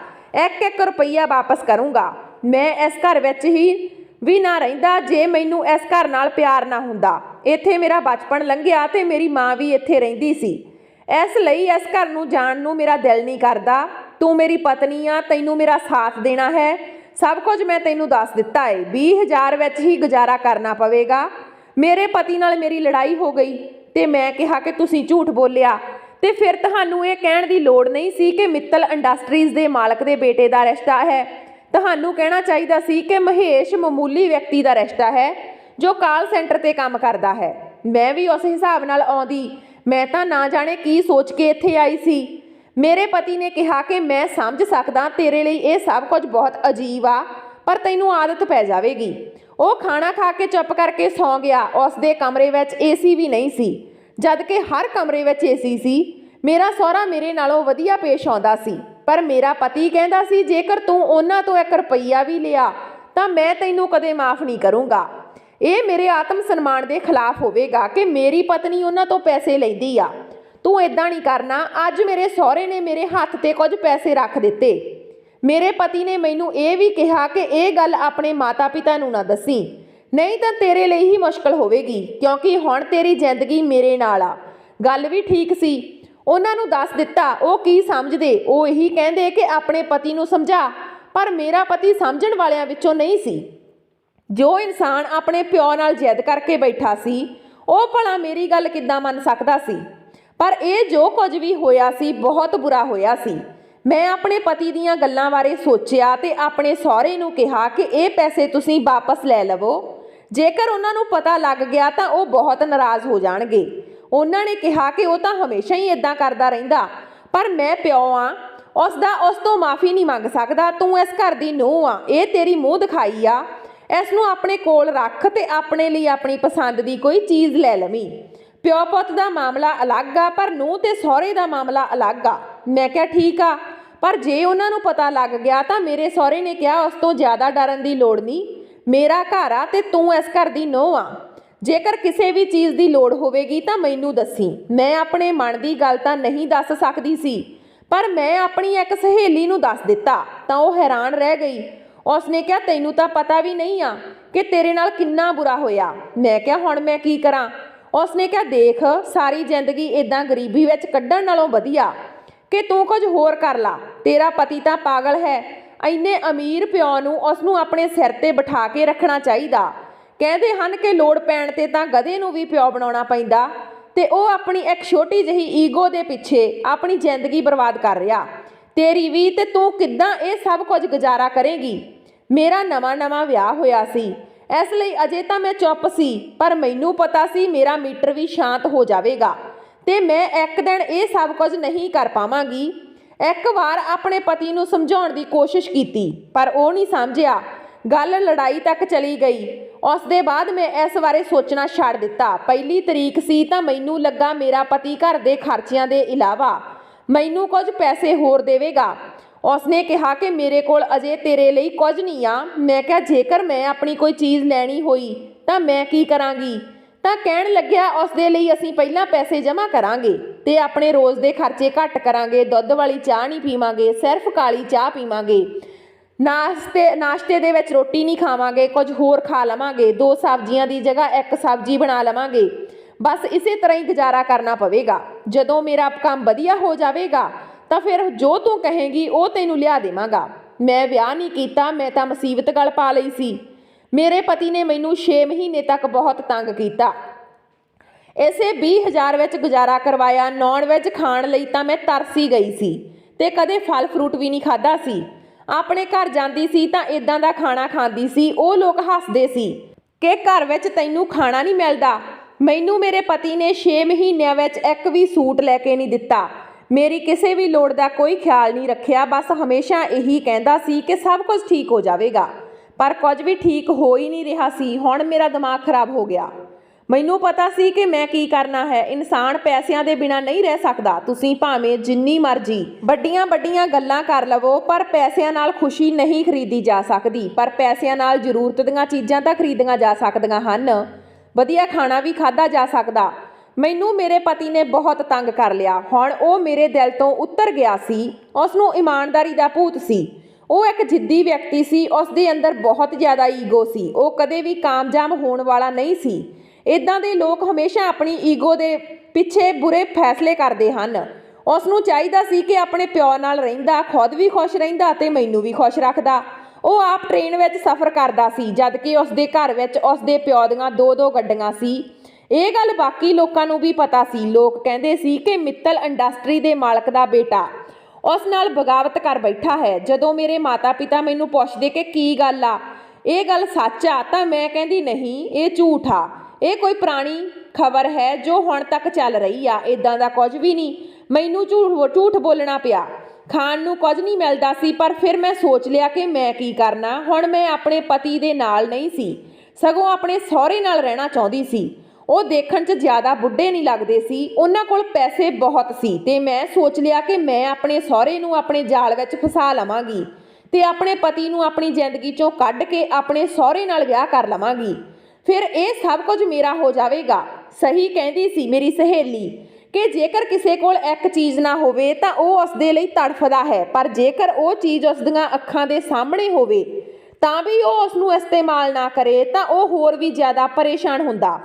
ਇੱਕ ਇੱਕ ਰੁਪਈਆ ਵਾਪਸ ਕਰੂੰਗਾ। ਮੈਂ ਇਸ ਘਰ ਵਿੱਚ ਹੀ ਵੀ ਨਾ ਰਹਿੰਦਾ, ਜੇ ਮੈਨੂੰ ਇਸ ਘਰ ਨਾਲ ਪਿਆਰ ਨਾ ਹੁੰਦਾ। ਇੱਥੇ ਮੇਰਾ ਬਚਪਨ ਲੰਘਿਆ ਤੇ ਮੇਰੀ ਮਾਂ ਵੀ ਇੱਥੇ ਰਹਿੰਦੀ ਸੀ। ਇਸ ਲਈ ਇਸ ਘਰ ਨੂੰ ਜਾਣ ਨੂੰ ਮੇਰਾ ਦਿਲ ਨਹੀਂ ਕਰਦਾ। ਤੂੰ ਮੇਰੀ ਪਤਨੀ ਆ, ਤੈਨੂੰ ਮੇਰਾ ਸਾਥ ਦੇਣਾ ਹੈ। ਸਭ ਕੁਝ ਮੈਂ ਤੈਨੂੰ ਦੱਸ ਦਿੱਤਾ ਏ। 20000 ਵਿੱਚ ਹੀ ਗੁਜ਼ਾਰਾ ਕਰਨਾ ਪਵੇਗਾ। ਮੇਰੇ ਪਤੀ ਨਾਲ ਮੇਰੀ ਲੜਾਈ ਹੋ ਗਈ ਤੇ ਮੈਂ ਕਿਹਾ ਕਿ ਤੁਸੀਂ ਝੂਠ ਬੋਲਿਆ। ਤੇ ਫਿਰ ਤੁਹਾਨੂੰ ਇਹ ਕਹਿਣ ਦੀ ਲੋੜ ਨਹੀਂ ਸੀ ਕਿ ਮਿੱਤਲ ਇੰਡਸਟਰੀਜ਼ ਦੇ ਮਾਲਕ ਦੇ ਬੇਟੇ ਦਾ ਰਿਸ਼ਤਾ ਹੈ। ਤੁਹਾਨੂੰ ਕਹਿਣਾ ਚਾਹੀਦਾ ਸੀ ਕਿ ਮਹੇਸ਼ ਮਾਮੂਲੀ ਵਿਅਕਤੀ ਦਾ ਰਿਸ਼ਤਾ ਹੈ, ਜੋ ਕਾਲ ਸੈਂਟਰ ਤੇ ਕੰਮ ਕਰਦਾ ਹੈ। ਮੈਂ ਵੀ ਉਸ ਹਿਸਾਬ ਨਾਲ ਆਉਂਦੀ। ਮੈਂ ਤਾਂ ਨਾ ਜਾਣੇ ਕੀ ਸੋਚ ਕੇ ਇੱਥੇ ਆਈ ਸੀ। ਮੇਰੇ ਪਤੀ ਨੇ ਕਿਹਾ ਕਿ ਮੈਂ ਸਮਝ ਸਕਦਾ ਤੇਰੇ ਲਈ ਇਹ ਸਭ ਕੁਝ ਬਹੁਤ ਅਜੀਬ ਆ, ਪਰ ਤੈਨੂੰ ਆਦਤ ਪੈ ਜਾਵੇਗੀ। ਉਹ ਖਾਣਾ ਖਾ ਕੇ ਚੁੱਪ ਕਰਕੇ ਸੌਂ ਗਿਆ। ਉਸ ਦੇ ਕਮਰੇ ਵਿੱਚ ਏਸੀ ਵੀ ਨਹੀਂ ਸੀ। ਜਦ ਕਿ ਹਰ ਕਮਰੇ ਵਿੱਚ ਏਸੀ ਸੀ। ਮੇਰਾ ਸਹੁਰਾ ਮੇਰੇ ਨਾਲੋਂ ਵਧੀਆ ਪੇਸ਼ ਆਉਂਦਾ ਸੀ। ਪਰ ਮੇਰਾ ਪਤੀ ਕਹਿੰਦਾ ਸੀ, ਜੇਕਰ ਤੂੰ ਉਹਨਾਂ ਤੋਂ 1 ਰੁਪਈਆ ਵੀ ਲਿਆ, ਤਾਂ ਮੈਂ ਤੈਨੂੰ ਕਦੇ ਮਾਫ ਨਹੀਂ ਕਰੂੰਗਾ। ਇਹ ਮੇਰੇ ਆਤਮ ਸਨਮਾਨ ਦੇ ਖਿਲਾਫ ਹੋਵੇਗਾ ਕਿ ਮੇਰੀ ਪਤਨੀ ਉਹਨਾਂ ਤੋਂ ਪੈਸੇ ਲੈਂਦੀ ਆ। ਤੂੰ ਇਦਾਂ ਨਹੀਂ ਕਰਨਾ। ਅੱਜ ਮੇਰੇ ਸਹੁਰੇ ਨੇ ਮੇਰੇ ਹੱਥ ਤੇ ਕੁਝ ਪੈਸੇ ਰੱਖ ਦਿੱਤੇ। ਮੇਰੇ ਪਤੀ ਨੇ ਮੈਨੂੰ ਇਹ ਵੀ ਕਿਹਾ ਕਿ ਇਹ ਗੱਲ ਆਪਣੇ ਮਾਤਾ-ਪਿਤਾ ਨੂੰ ਨਾ ਦੱਸੀ। ਨਹੀਂ ਤਾਂ ਤੇਰੇ ਲਈ ਹੀ ਮੁਸ਼ਕਲ ਹੋਵੇਗੀ, ਕਿਉਂਕਿ ਹੁਣ ਤੇਰੀ ਜ਼ਿੰਦਗੀ ਮੇਰੇ ਨਾਲ ਆ। ਗੱਲ ਵੀ ਠੀਕ ਸੀ। ਉਹਨਾਂ ਨੂੰ ਦੱਸ ਦਿੱਤਾ, ਉਹ ਕੀ ਸਮਝਦੇ? ਉਹ ਇਹੀ ਕਹਿੰਦੇ ਕਿ ਆਪਣੇ ਪਤੀ ਨੂੰ ਸਮਝਾ, ਪਰ ਮੇਰਾ ਪਤੀ ਸਮਝਣ ਵਾਲਿਆਂ ਵਿੱਚੋਂ ਨਹੀਂ ਸੀ। ਜੋ ਇਨਸਾਨ ਆਪਣੇ ਪਿਓ ਨਾਲ ਜਿੱਦ ਕਰਕੇ ਬੈਠਾ ਸੀ, ਉਹ ਭਲਾ ਮੇਰੀ ਗੱਲ ਕਿੱਦਾਂ ਮੰਨ ਸਕਦਾ ਸੀ? ਪਰ ਇਹ ਜੋ ਕੁਝ ਵੀ ਹੋਇਆ ਸੀ, ਬਹੁਤ ਬੁਰਾ ਹੋਇਆ ਸੀ। ਮੈਂ ਆਪਣੇ ਪਤੀ ਦੀਆਂ ਗੱਲਾਂ ਬਾਰੇ ਸੋਚਿਆ ਤੇ ਆਪਣੇ ਸਹੁਰੇ ਨੂੰ ਕਿਹਾ ਕਿ ਇਹ ਪੈਸੇ ਤੁਸੀਂ ਵਾਪਸ ਲੈ ਲਵੋ। ਜੇਕਰ ਉਹਨਾਂ ਨੂੰ ਪਤਾ ਲੱਗ ਗਿਆ ਤਾਂ ਉਹ ਬਹੁਤ ਨਾਰਾਜ਼ ਹੋ ਜਾਣਗੇ। ਉਹਨਾਂ ਨੇ ਕਿਹਾ ਕਿ ਉਹ ਤਾਂ ਹਮੇਸ਼ਾ ਹੀ ਇਦਾਂ ਕਰਦਾ ਰਹਿੰਦਾ। ਪਰ ਮੈਂ ਪਿਓ ਆ ਉਸ ਦਾ ਉਸ ਤੋਂ ਮਾਫੀ ਨਹੀਂ ਮੰਗ ਸਕਦਾ, ਤੂੰ ਇਸ ਘਰ ਦੀ ਨੂੰਹ ਆ ਇਹ ਤੇਰੀ ਮੂੰਹ ਦਿਖਾਈ ਆ। ਇਸ ਨੂੰ ਆਪਣੇ ਕੋਲ ਰੱਖ ਤੇ ਆਪਣੇ ਲਈ ਆਪਣੀ ਪਸੰਦ ਦੀ ਕੋਈ ਚੀਜ਼ ਲੈ ਲਵੀਂ। ਪਿਓ ਪੁੱਤ ਦਾ ਮਾਮਲਾ ਅਲੱਗ ਆ, ਪਰ ਨੂੰਹ ਤੇ ਸਹੁਰੇ ਦਾ ਮਾਮਲਾ ਅਲੱਗ ਆ। ਮੈਂ ਕਿਹਾ, ਠੀਕ ਆ, ਪਰ ਜੇ ਉਹਨਾਂ ਨੂੰ ਪਤਾ ਲੱਗ ਗਿਆ ਤਾਂ ਮੇਰੇ ਸਹੁਰੇ ਨੇ ਕਿਹਾ, ਉਸ ਤੋਂ ਜ਼ਿਆਦਾ ਡਰਨ ਦੀ ਲੋੜ ਨਹੀਂ। ਮੇਰਾ ਘਰ ਆ ਤੇ ਤੂੰ ਇਸ ਘਰ ਦੀ ਨੂੰਹ ਆ। ਜੇਕਰ ਕਿਸੇ ਵੀ ਚੀਜ਼ ਦੀ ਲੋੜ ਹੋਵੇਗੀ ਤਾਂ ਮੈਨੂੰ ਦੱਸੀ। ਮੈਂ ਆਪਣੇ ਮਨ ਦੀ ਗੱਲ ਤਾਂ ਨਹੀਂ ਦੱਸ ਸਕਦੀ ਸੀ, ਪਰ ਮੈਂ ਆਪਣੀ ਇੱਕ ਸਹੇਲੀ ਨੂੰ ਦੱਸ ਦਿੱਤਾ, ਤਾਂ ਉਹ ਹੈਰਾਨ ਰਹਿ ਗਈ। ਉਸਨੇ ਕਿਹਾ, ਤੈਨੂੰ ਤਾਂ ਪਤਾ ਵੀ ਨਹੀਂ ਆ ਕਿ ਤੇਰੇ ਨਾਲ ਕਿੰਨਾ ਬੁਰਾ ਹੋਇਆ। ਮੈਂ ਕਿਹਾ, ਹੁਣ ਮੈਂ ਕੀ ਕਰਾਂ? ਉਸਨੇ ਕਿਹਾ, ਦੇਖ, ਸਾਰੀ ਜ਼ਿੰਦਗੀ ਇਦਾਂ ਗਰੀਬੀ ਵਿੱਚ ਕੱਢਣ ਨਾਲੋਂ ਵਧੀਆ ਕਿ ਤੂੰ ਕੁਝ ਹੋਰ ਕਰ ਲਾ। ਤੇਰਾ ਪਤੀ ਤਾਂ ਪਾਗਲ ਹੈ। ਐਨੇ ਅਮੀਰ ਪਿਓ ਨੂੰ ਉਸ ਨੂੰ ਆਪਣੇ ਸਿਰ ਤੇ ਬਿਠਾ ਕੇ ਰੱਖਣਾ ਚਾਹੀਦਾ। ਕਹਿੰਦੇ ਹਨ ਕਿ ਲੋੜ ਪੈਣ ਤੇ ਤਾਂ ਗਧੇ ਨੂੰ ਵੀ ਪਿਓ ਬਣਾਉਣਾ ਪੈਂਦਾ ਤੇ ਉਹ ਆਪਣੀ ਇੱਕ ਛੋਟੀ ਜਿਹੀ ਈਗੋ ਦੇ ਪਿੱਛੇ ਆਪਣੀ ਜ਼ਿੰਦਗੀ ਬਰਬਾਦ ਕਰ ਰਿਹਾ। ਤੇਰੀ ਵੀ ਤੇ ਤੂੰ ਕਿੱਦਾਂ ਇਹ ਸਭ ਕੁਝ ਗੁਜ਼ਾਰਾ ਕਰੇਗੀ? ਮੇਰਾ ਨਵਾਂ-ਨਵਾਂ ਵਿਆਹ ਹੋਇਆ ਸੀ। ਇਸ ਲਈ ਅਜੇ ਤਾਂ ਮੈਂ ਚੁੱਪ ਸੀ, ਪਰ ਮੈਨੂੰ ਪਤਾ ਸੀ ਮੇਰਾ ਮੀਟਰ ਵੀ ਸ਼ਾਂਤ ਹੋ ਜਾਵੇਗਾ ਤੇ ਮੈਂ ਇੱਕ ਦਿਨ ਇਹ ਸਭ ਕੁਝ ਨਹੀਂ ਕਰ ਪਾਵਾਂਗੀ। ਇੱਕ ਵਾਰ ਆਪਣੇ ਪਤੀ ਨੂੰ ਸਮਝਾਉਣ ਦੀ ਕੋਸ਼ਿਸ਼ ਕੀਤੀ, ਪਰ ਉਹ ਨਹੀਂ ਸਮਝਿਆ। ਗੱਲ ਲੜਾਈ ਤੱਕ ਚਲੀ ਗਈ। ਉਸ ਦੇ ਬਾਅਦ ਮੈਂ ਇਸ ਬਾਰੇ ਸੋਚਣਾ ਛੱਡ ਦਿੱਤਾ। ਪਹਿਲੀ ਤਰੀਕ ਸੀ ਤਾਂ ਮੈਨੂੰ ਲੱਗਾ ਮੇਰਾ ਪਤੀ ਘਰ ਦੇ ਖਰਚਿਆਂ ਦੇ ਇਲਾਵਾ ਮੈਨੂੰ ਕੁਝ ਪੈਸੇ ਹੋਰ ਦੇਵੇਗਾ। ਉਸਨੇ ਕਿਹਾ ਕਿ ਮੇਰੇ ਕੋਲ ਅਜੇ ਤੇਰੇ ਲਈ ਕੁਝ ਨਹੀਂ ਆ। ਮੈਂ ਕਿਹਾ, ਜੇਕਰ ਮੈਂ ਆਪਣੀ ਕੋਈ ਚੀਜ਼ ਲੈਣੀ ਹੋਈ, ਤਾਂ ਮੈਂ ਕੀ ਕਰਾਂਗੀ? ਤਾਂ ਕਹਿਣ ਲੱਗਿਆ, ਉਸਦੇ ਲਈ ਅਸੀਂ ਪਹਿਲਾਂ ਪੈਸੇ ਜਮ੍ਹਾਂ ਕਰਾਂਗੇ ਤੇ ਆਪਣੇ ਰੋਜ਼ ਦੇ ਖਰਚੇ ਘੱਟ ਕਰਾਂਗੇ, ਦੁੱਧ ਵਾਲੀ ਚਾਹ ਨਹੀਂ ਪੀਵਾਂਗੇ, ਸਿਰਫ ਕਾਲੀ ਚਾਹ ਪੀਵਾਂਗੇ। ਨਾਸ਼ਤੇ ਨਾਸ਼ਤੇ ਦੇ ਵਿੱਚ ਰੋਟੀ ਨਹੀਂ ਖਾਵਾਂਗੇ, ਕੁਝ ਹੋਰ ਖਾ ਲਵਾਂਗੇ, ਦੋ ਸਬਜ਼ੀਆਂ ਦੀ ਜਗ੍ਹਾ ਇੱਕ ਸਬਜ਼ੀ ਬਣਾ ਲਵਾਂਗੇ। ਬਸ ਇਸੇ ਤਰ੍ਹਾਂ ਹੀ ਗੁਜ਼ਾਰਾ ਕਰਨਾ ਪਵੇਗਾ। ਜਦੋਂ ਮੇਰਾ ਕੰਮ ਵਧੀਆ ਹੋ ਜਾਵੇਗਾ ਤਾਂ ਫਿਰ ਜੋ ਤੂੰ ਕਹੇਂਗੀ, ਉਹ ਤੈਨੂੰ ਲਿਆ ਦੇਵਾਂਗਾ। ਮੈਂ ਵਿਆਹ ਨਹੀਂ ਕੀਤਾ, ਮੈਂ ਤਾਂ ਮੁਸੀਬਤ ਗਲ ਪਾ ਲਈ ਸੀ। ਮੇਰੇ ਪਤੀ ਨੇ ਮੈਨੂੰ 6 ਮਹੀਨੇ ਤੱਕ ਬਹੁਤ ਤੰਗ ਕੀਤਾ। ਇਸੇ 20000 ਵਿੱਚ ਗੁਜ਼ਾਰਾ ਕਰਵਾਇਆ ਨੌਨ ਵੈਜ ਖਾਣ ਲਈ ਤਾਂ ਮੈਂ ਤਰਸੀ ਗਈ ਸੀ ਤੇ ਕਦੇ ਫਲ ਫਰੂਟ ਵੀ ਨਹੀਂ ਖਾਦਾ ਸੀ। ਆਪਣੇ ਘਰ ਜਾਂਦੀ ਸੀ ਤਾਂ ਇਦਾਂ ਦਾ ਖਾਣਾ ਖਾਂਦੀ ਸੀ, ਉਹ ਲੋਕ ਹੱਸਦੇ ਸੀ ਕਿ ਘਰ ਵਿੱਚ ਤੈਨੂੰ ਖਾਣਾ ਨਹੀਂ ਮਿਲਦਾ। ਮੈਨੂੰ ਮੇਰੇ ਪਤੀ ਨੇ 6 ਮਹੀਨਿਆਂ ਵਿੱਚ ਇੱਕ ਵੀ ਸੂਟ ਲੈ ਕੇ ਨਹੀਂ ਦਿੱਤਾ। ਮੇਰੀ ਕਿਸੇ ਵੀ ਲੋੜ ਦਾ ਕੋਈ ਖਿਆਲ ਨਹੀਂ ਰੱਖਿਆ, ਬਸ ਹਮੇਸ਼ਾ ਇਹੀ ਕਹਿੰਦਾ ਸੀ ਕਿ ਸਭ ਕੁਝ ਠੀਕ ਹੋ ਜਾਵੇਗਾ। ਪਰ ਕੁਝ ਵੀ ਠੀਕ ਹੋ ਹੀ ਨਹੀਂ ਰਿਹਾ ਸੀ, ਹੁਣ ਮੇਰਾ ਦਿਮਾਗ ਖਰਾਬ ਹੋ ਗਿਆ। ਮੈਨੂੰ ਪਤਾ ਸੀ ਕਿ ਮੈਂ ਕੀ ਕਰਨਾ ਹੈ, ਇਨਸਾਨ ਪੈਸਿਆਂ ਦੇ ਬਿਨਾ ਨਹੀਂ ਰਹਿ ਸਕਦਾ। ਤੁਸੀਂ ਭਾਵੇਂ ਜਿੰਨੀ ਮਰਜ਼ੀ ਵੱਡੀਆਂ ਵੱਡੀਆਂ ਗੱਲਾਂ ਕਰ ਲਵੋ, ਪਰ ਪੈਸਿਆਂ ਨਾਲ ਖੁਸ਼ੀ ਨਹੀਂ ਖਰੀਦੀ ਜਾ ਸਕਦੀ। ਪਰ ਪੈਸਿਆਂ ਨਾਲ ਜ਼ਰੂਰਤ ਦੀਆਂ ਚੀਜ਼ਾਂ ਤਾਂ ਖਰੀਦੀਆਂ ਜਾ ਸਕਦੀਆਂ ਹਨ। ਵਧੀਆ ਖਾਣਾ ਵੀ ਖਾਦਾ ਜਾ ਸਕਦਾ। ਮੈਨੂੰ ਮੇਰੇ ਪਤੀ ਨੇ ਬਹੁਤ ਤੰਗ ਕਰ ਲਿਆ। ਹੁਣ ਉਹ ਮੇਰੇ ਦਿਲ ਤੋਂ ਉੱਤਰ ਗਿਆ ਸੀ। ਉਸ ਨੂੰ ਇਮਾਨਦਾਰੀ ਦਾ ਭੂਤ ਸੀ। ਉਹ ਇੱਕ ਜਿੱਦੀ ਵਿਅਕਤੀ ਸੀ। ਉਸ ਦੇ ਅੰਦਰ ਬਹੁਤ ਜ਼ਿਆਦਾ ਈਗੋ ਸੀ। ਉਹ ਕਦੇ ਵੀ ਕਾਮਯਾਬ ਹੋਣ ਵਾਲਾ ਨਹੀਂ ਸੀ। ਇਦਾਂ ਦੇ ਲੋਕ ਹਮੇਸ਼ਾ ਆਪਣੀ ਈਗੋ ਦੇ ਪਿੱਛੇ ਬੁਰੇ ਫੈਸਲੇ ਕਰਦੇ ਹਨ। ਉਸ ਨੂੰ ਚਾਹੀਦਾ ਸੀ ਕਿ ਆਪਣੇ ਪਿਓ ਨਾਲ ਰਹਿੰਦਾ, ਖੁਦ ਵੀ ਖੁਸ਼ ਰਹਿੰਦਾ ਤੇ ਮੈਨੂੰ ਵੀ ਖੁਸ਼ ਰੱਖਦਾ। ਉਹ ਆਪ ਟ੍ਰੇਨ ਵਿੱਚ ਸਫ਼ਰ ਕਰਦਾ ਸੀ ਜਦ ਕਿ ਉਸ ਦੇ ਘਰ ਵਿੱਚ ਉਸ ਦੇ ਪਿਓ ਦੀਆਂ ਦੋ ਦੋ ਗੱਡੀਆਂ ਸੀ। ਇਹ ਗੱਲ ਬਾਕੀ ਲੋਕਾਂ ਨੂੰ ਵੀ ਪਤਾ ਸੀ। ਲੋਕ ਕਹਿੰਦੇ ਸੀ ਕਿ ਮਿੱਤਲ ਇੰਡਸਟਰੀ ਦੇ ਮਾਲਕ ਦਾ ਬੇਟਾ ਉਸ ਨਾਲ ਬਗਾਵਤ ਕਰ ਬੈਠਾ ਹੈ। ਜਦੋਂ ਮੇਰੇ ਮਾਤਾ-ਪਿਤਾ ਮੈਨੂੰ ਪੁੱਛਦੇ ਕਿ ਕੀ ਗੱਲ ਆ? ਇਹ ਗੱਲ ਸੱਚ ਆ ਤਾਂ ਮੈਂ ਕਹਿੰਦੀ, ਨਹੀਂ, ਇਹ ਝੂਠ ਆ। ਇਹ ਕੋਈ ਪੁਰਾਣੀ ਖਬਰ ਹੈ ਜੋ ਹੁਣ ਤੱਕ ਚੱਲ ਰਹੀ ਆ। ਇਦਾਂ ਦਾ ਕੁਝ ਵੀ ਨਹੀਂ। ਮੈਨੂੰ ਝੂਠ ਝੂਠ ਬੋਲਣਾ ਪਿਆ। ਖਾਣ ਨੂੰ ਕੁਝ ਨਹੀਂ ਮਿਲਦਾ ਸੀ, ਪਰ ਫਿਰ ਮੈਂ ਸੋਚ ਲਿਆ ਕਿ ਮੈਂ ਕੀ ਕਰਨਾ। ਹੁਣ ਮੈਂ ਆਪਣੇ ਪਤੀ ਦੇ ਨਾਲ ਨਹੀਂ ਸੀ। ਸਗੋਂ ਆਪਣੇ ਸਹੁਰੇ ਨਾਲ ਰਹਿਣਾ ਚਾਹੁੰਦੀ ਸੀ। ਉਹ ਦੇਖਣ 'ਚ ਜ਼ਿਆਦਾ ਬੁੱਢੇ ਨਹੀਂ ਲੱਗਦੇ ਸੀ। ਉਹਨਾਂ ਕੋਲ ਪੈਸੇ ਬਹੁਤ ਸੀ ਤੇ ਮੈਂ ਸੋਚ ਲਿਆ ਕਿ ਮੈਂ ਆਪਣੇ ਸਹੁਰੇ ਨੂੰ ਆਪਣੇ ਜਾਲ ਵਿੱਚ ਫਸਾ ਲਵਾਂਗੀ ਤੇ ਆਪਣੇ ਪਤੀ ਨੂੰ ਆਪਣੀ ਜ਼ਿੰਦਗੀ 'ਚੋਂ ਕੱਢ ਕੇ ਆਪਣੇ ਸਹੁਰੇ ਨਾਲ ਵਿਆਹ ਕਰ ਲਵਾਂਗੀ। ਫਿਰ ਇਹ ਸਭ ਕੁਝ ਮੇਰਾ ਹੋ ਜਾਵੇਗਾ। ਸਹੀ ਕਹਿੰਦੀ ਸੀ ਮੇਰੀ ਸਹੇਲੀ ਕਿ ਜੇਕਰ ਕਿਸੇ ਕੋਲ ਇੱਕ ਚੀਜ਼ ਨਾ ਹੋਵੇ ਤਾਂ ਉਹ ਉਸ ਦੇ ਲਈ ਤੜਫਦਾ ਹੈ, ਪਰ ਜੇਕਰ ਉਹ ਚੀਜ਼ ਉਸ ਦੀਆਂ ਅੱਖਾਂ ਦੇ ਸਾਹਮਣੇ ਹੋਵੇ ਤਾਂ ਵੀ ਉਹ ਉਸ ਨੂੰ ਇਸਤੇਮਾਲ ਨਾ ਕਰੇ ਤਾਂ ਉਹ ਹੋਰ ਵੀ ਜ਼ਿਆਦਾ ਪਰੇਸ਼ਾਨ ਹੁੰਦਾ।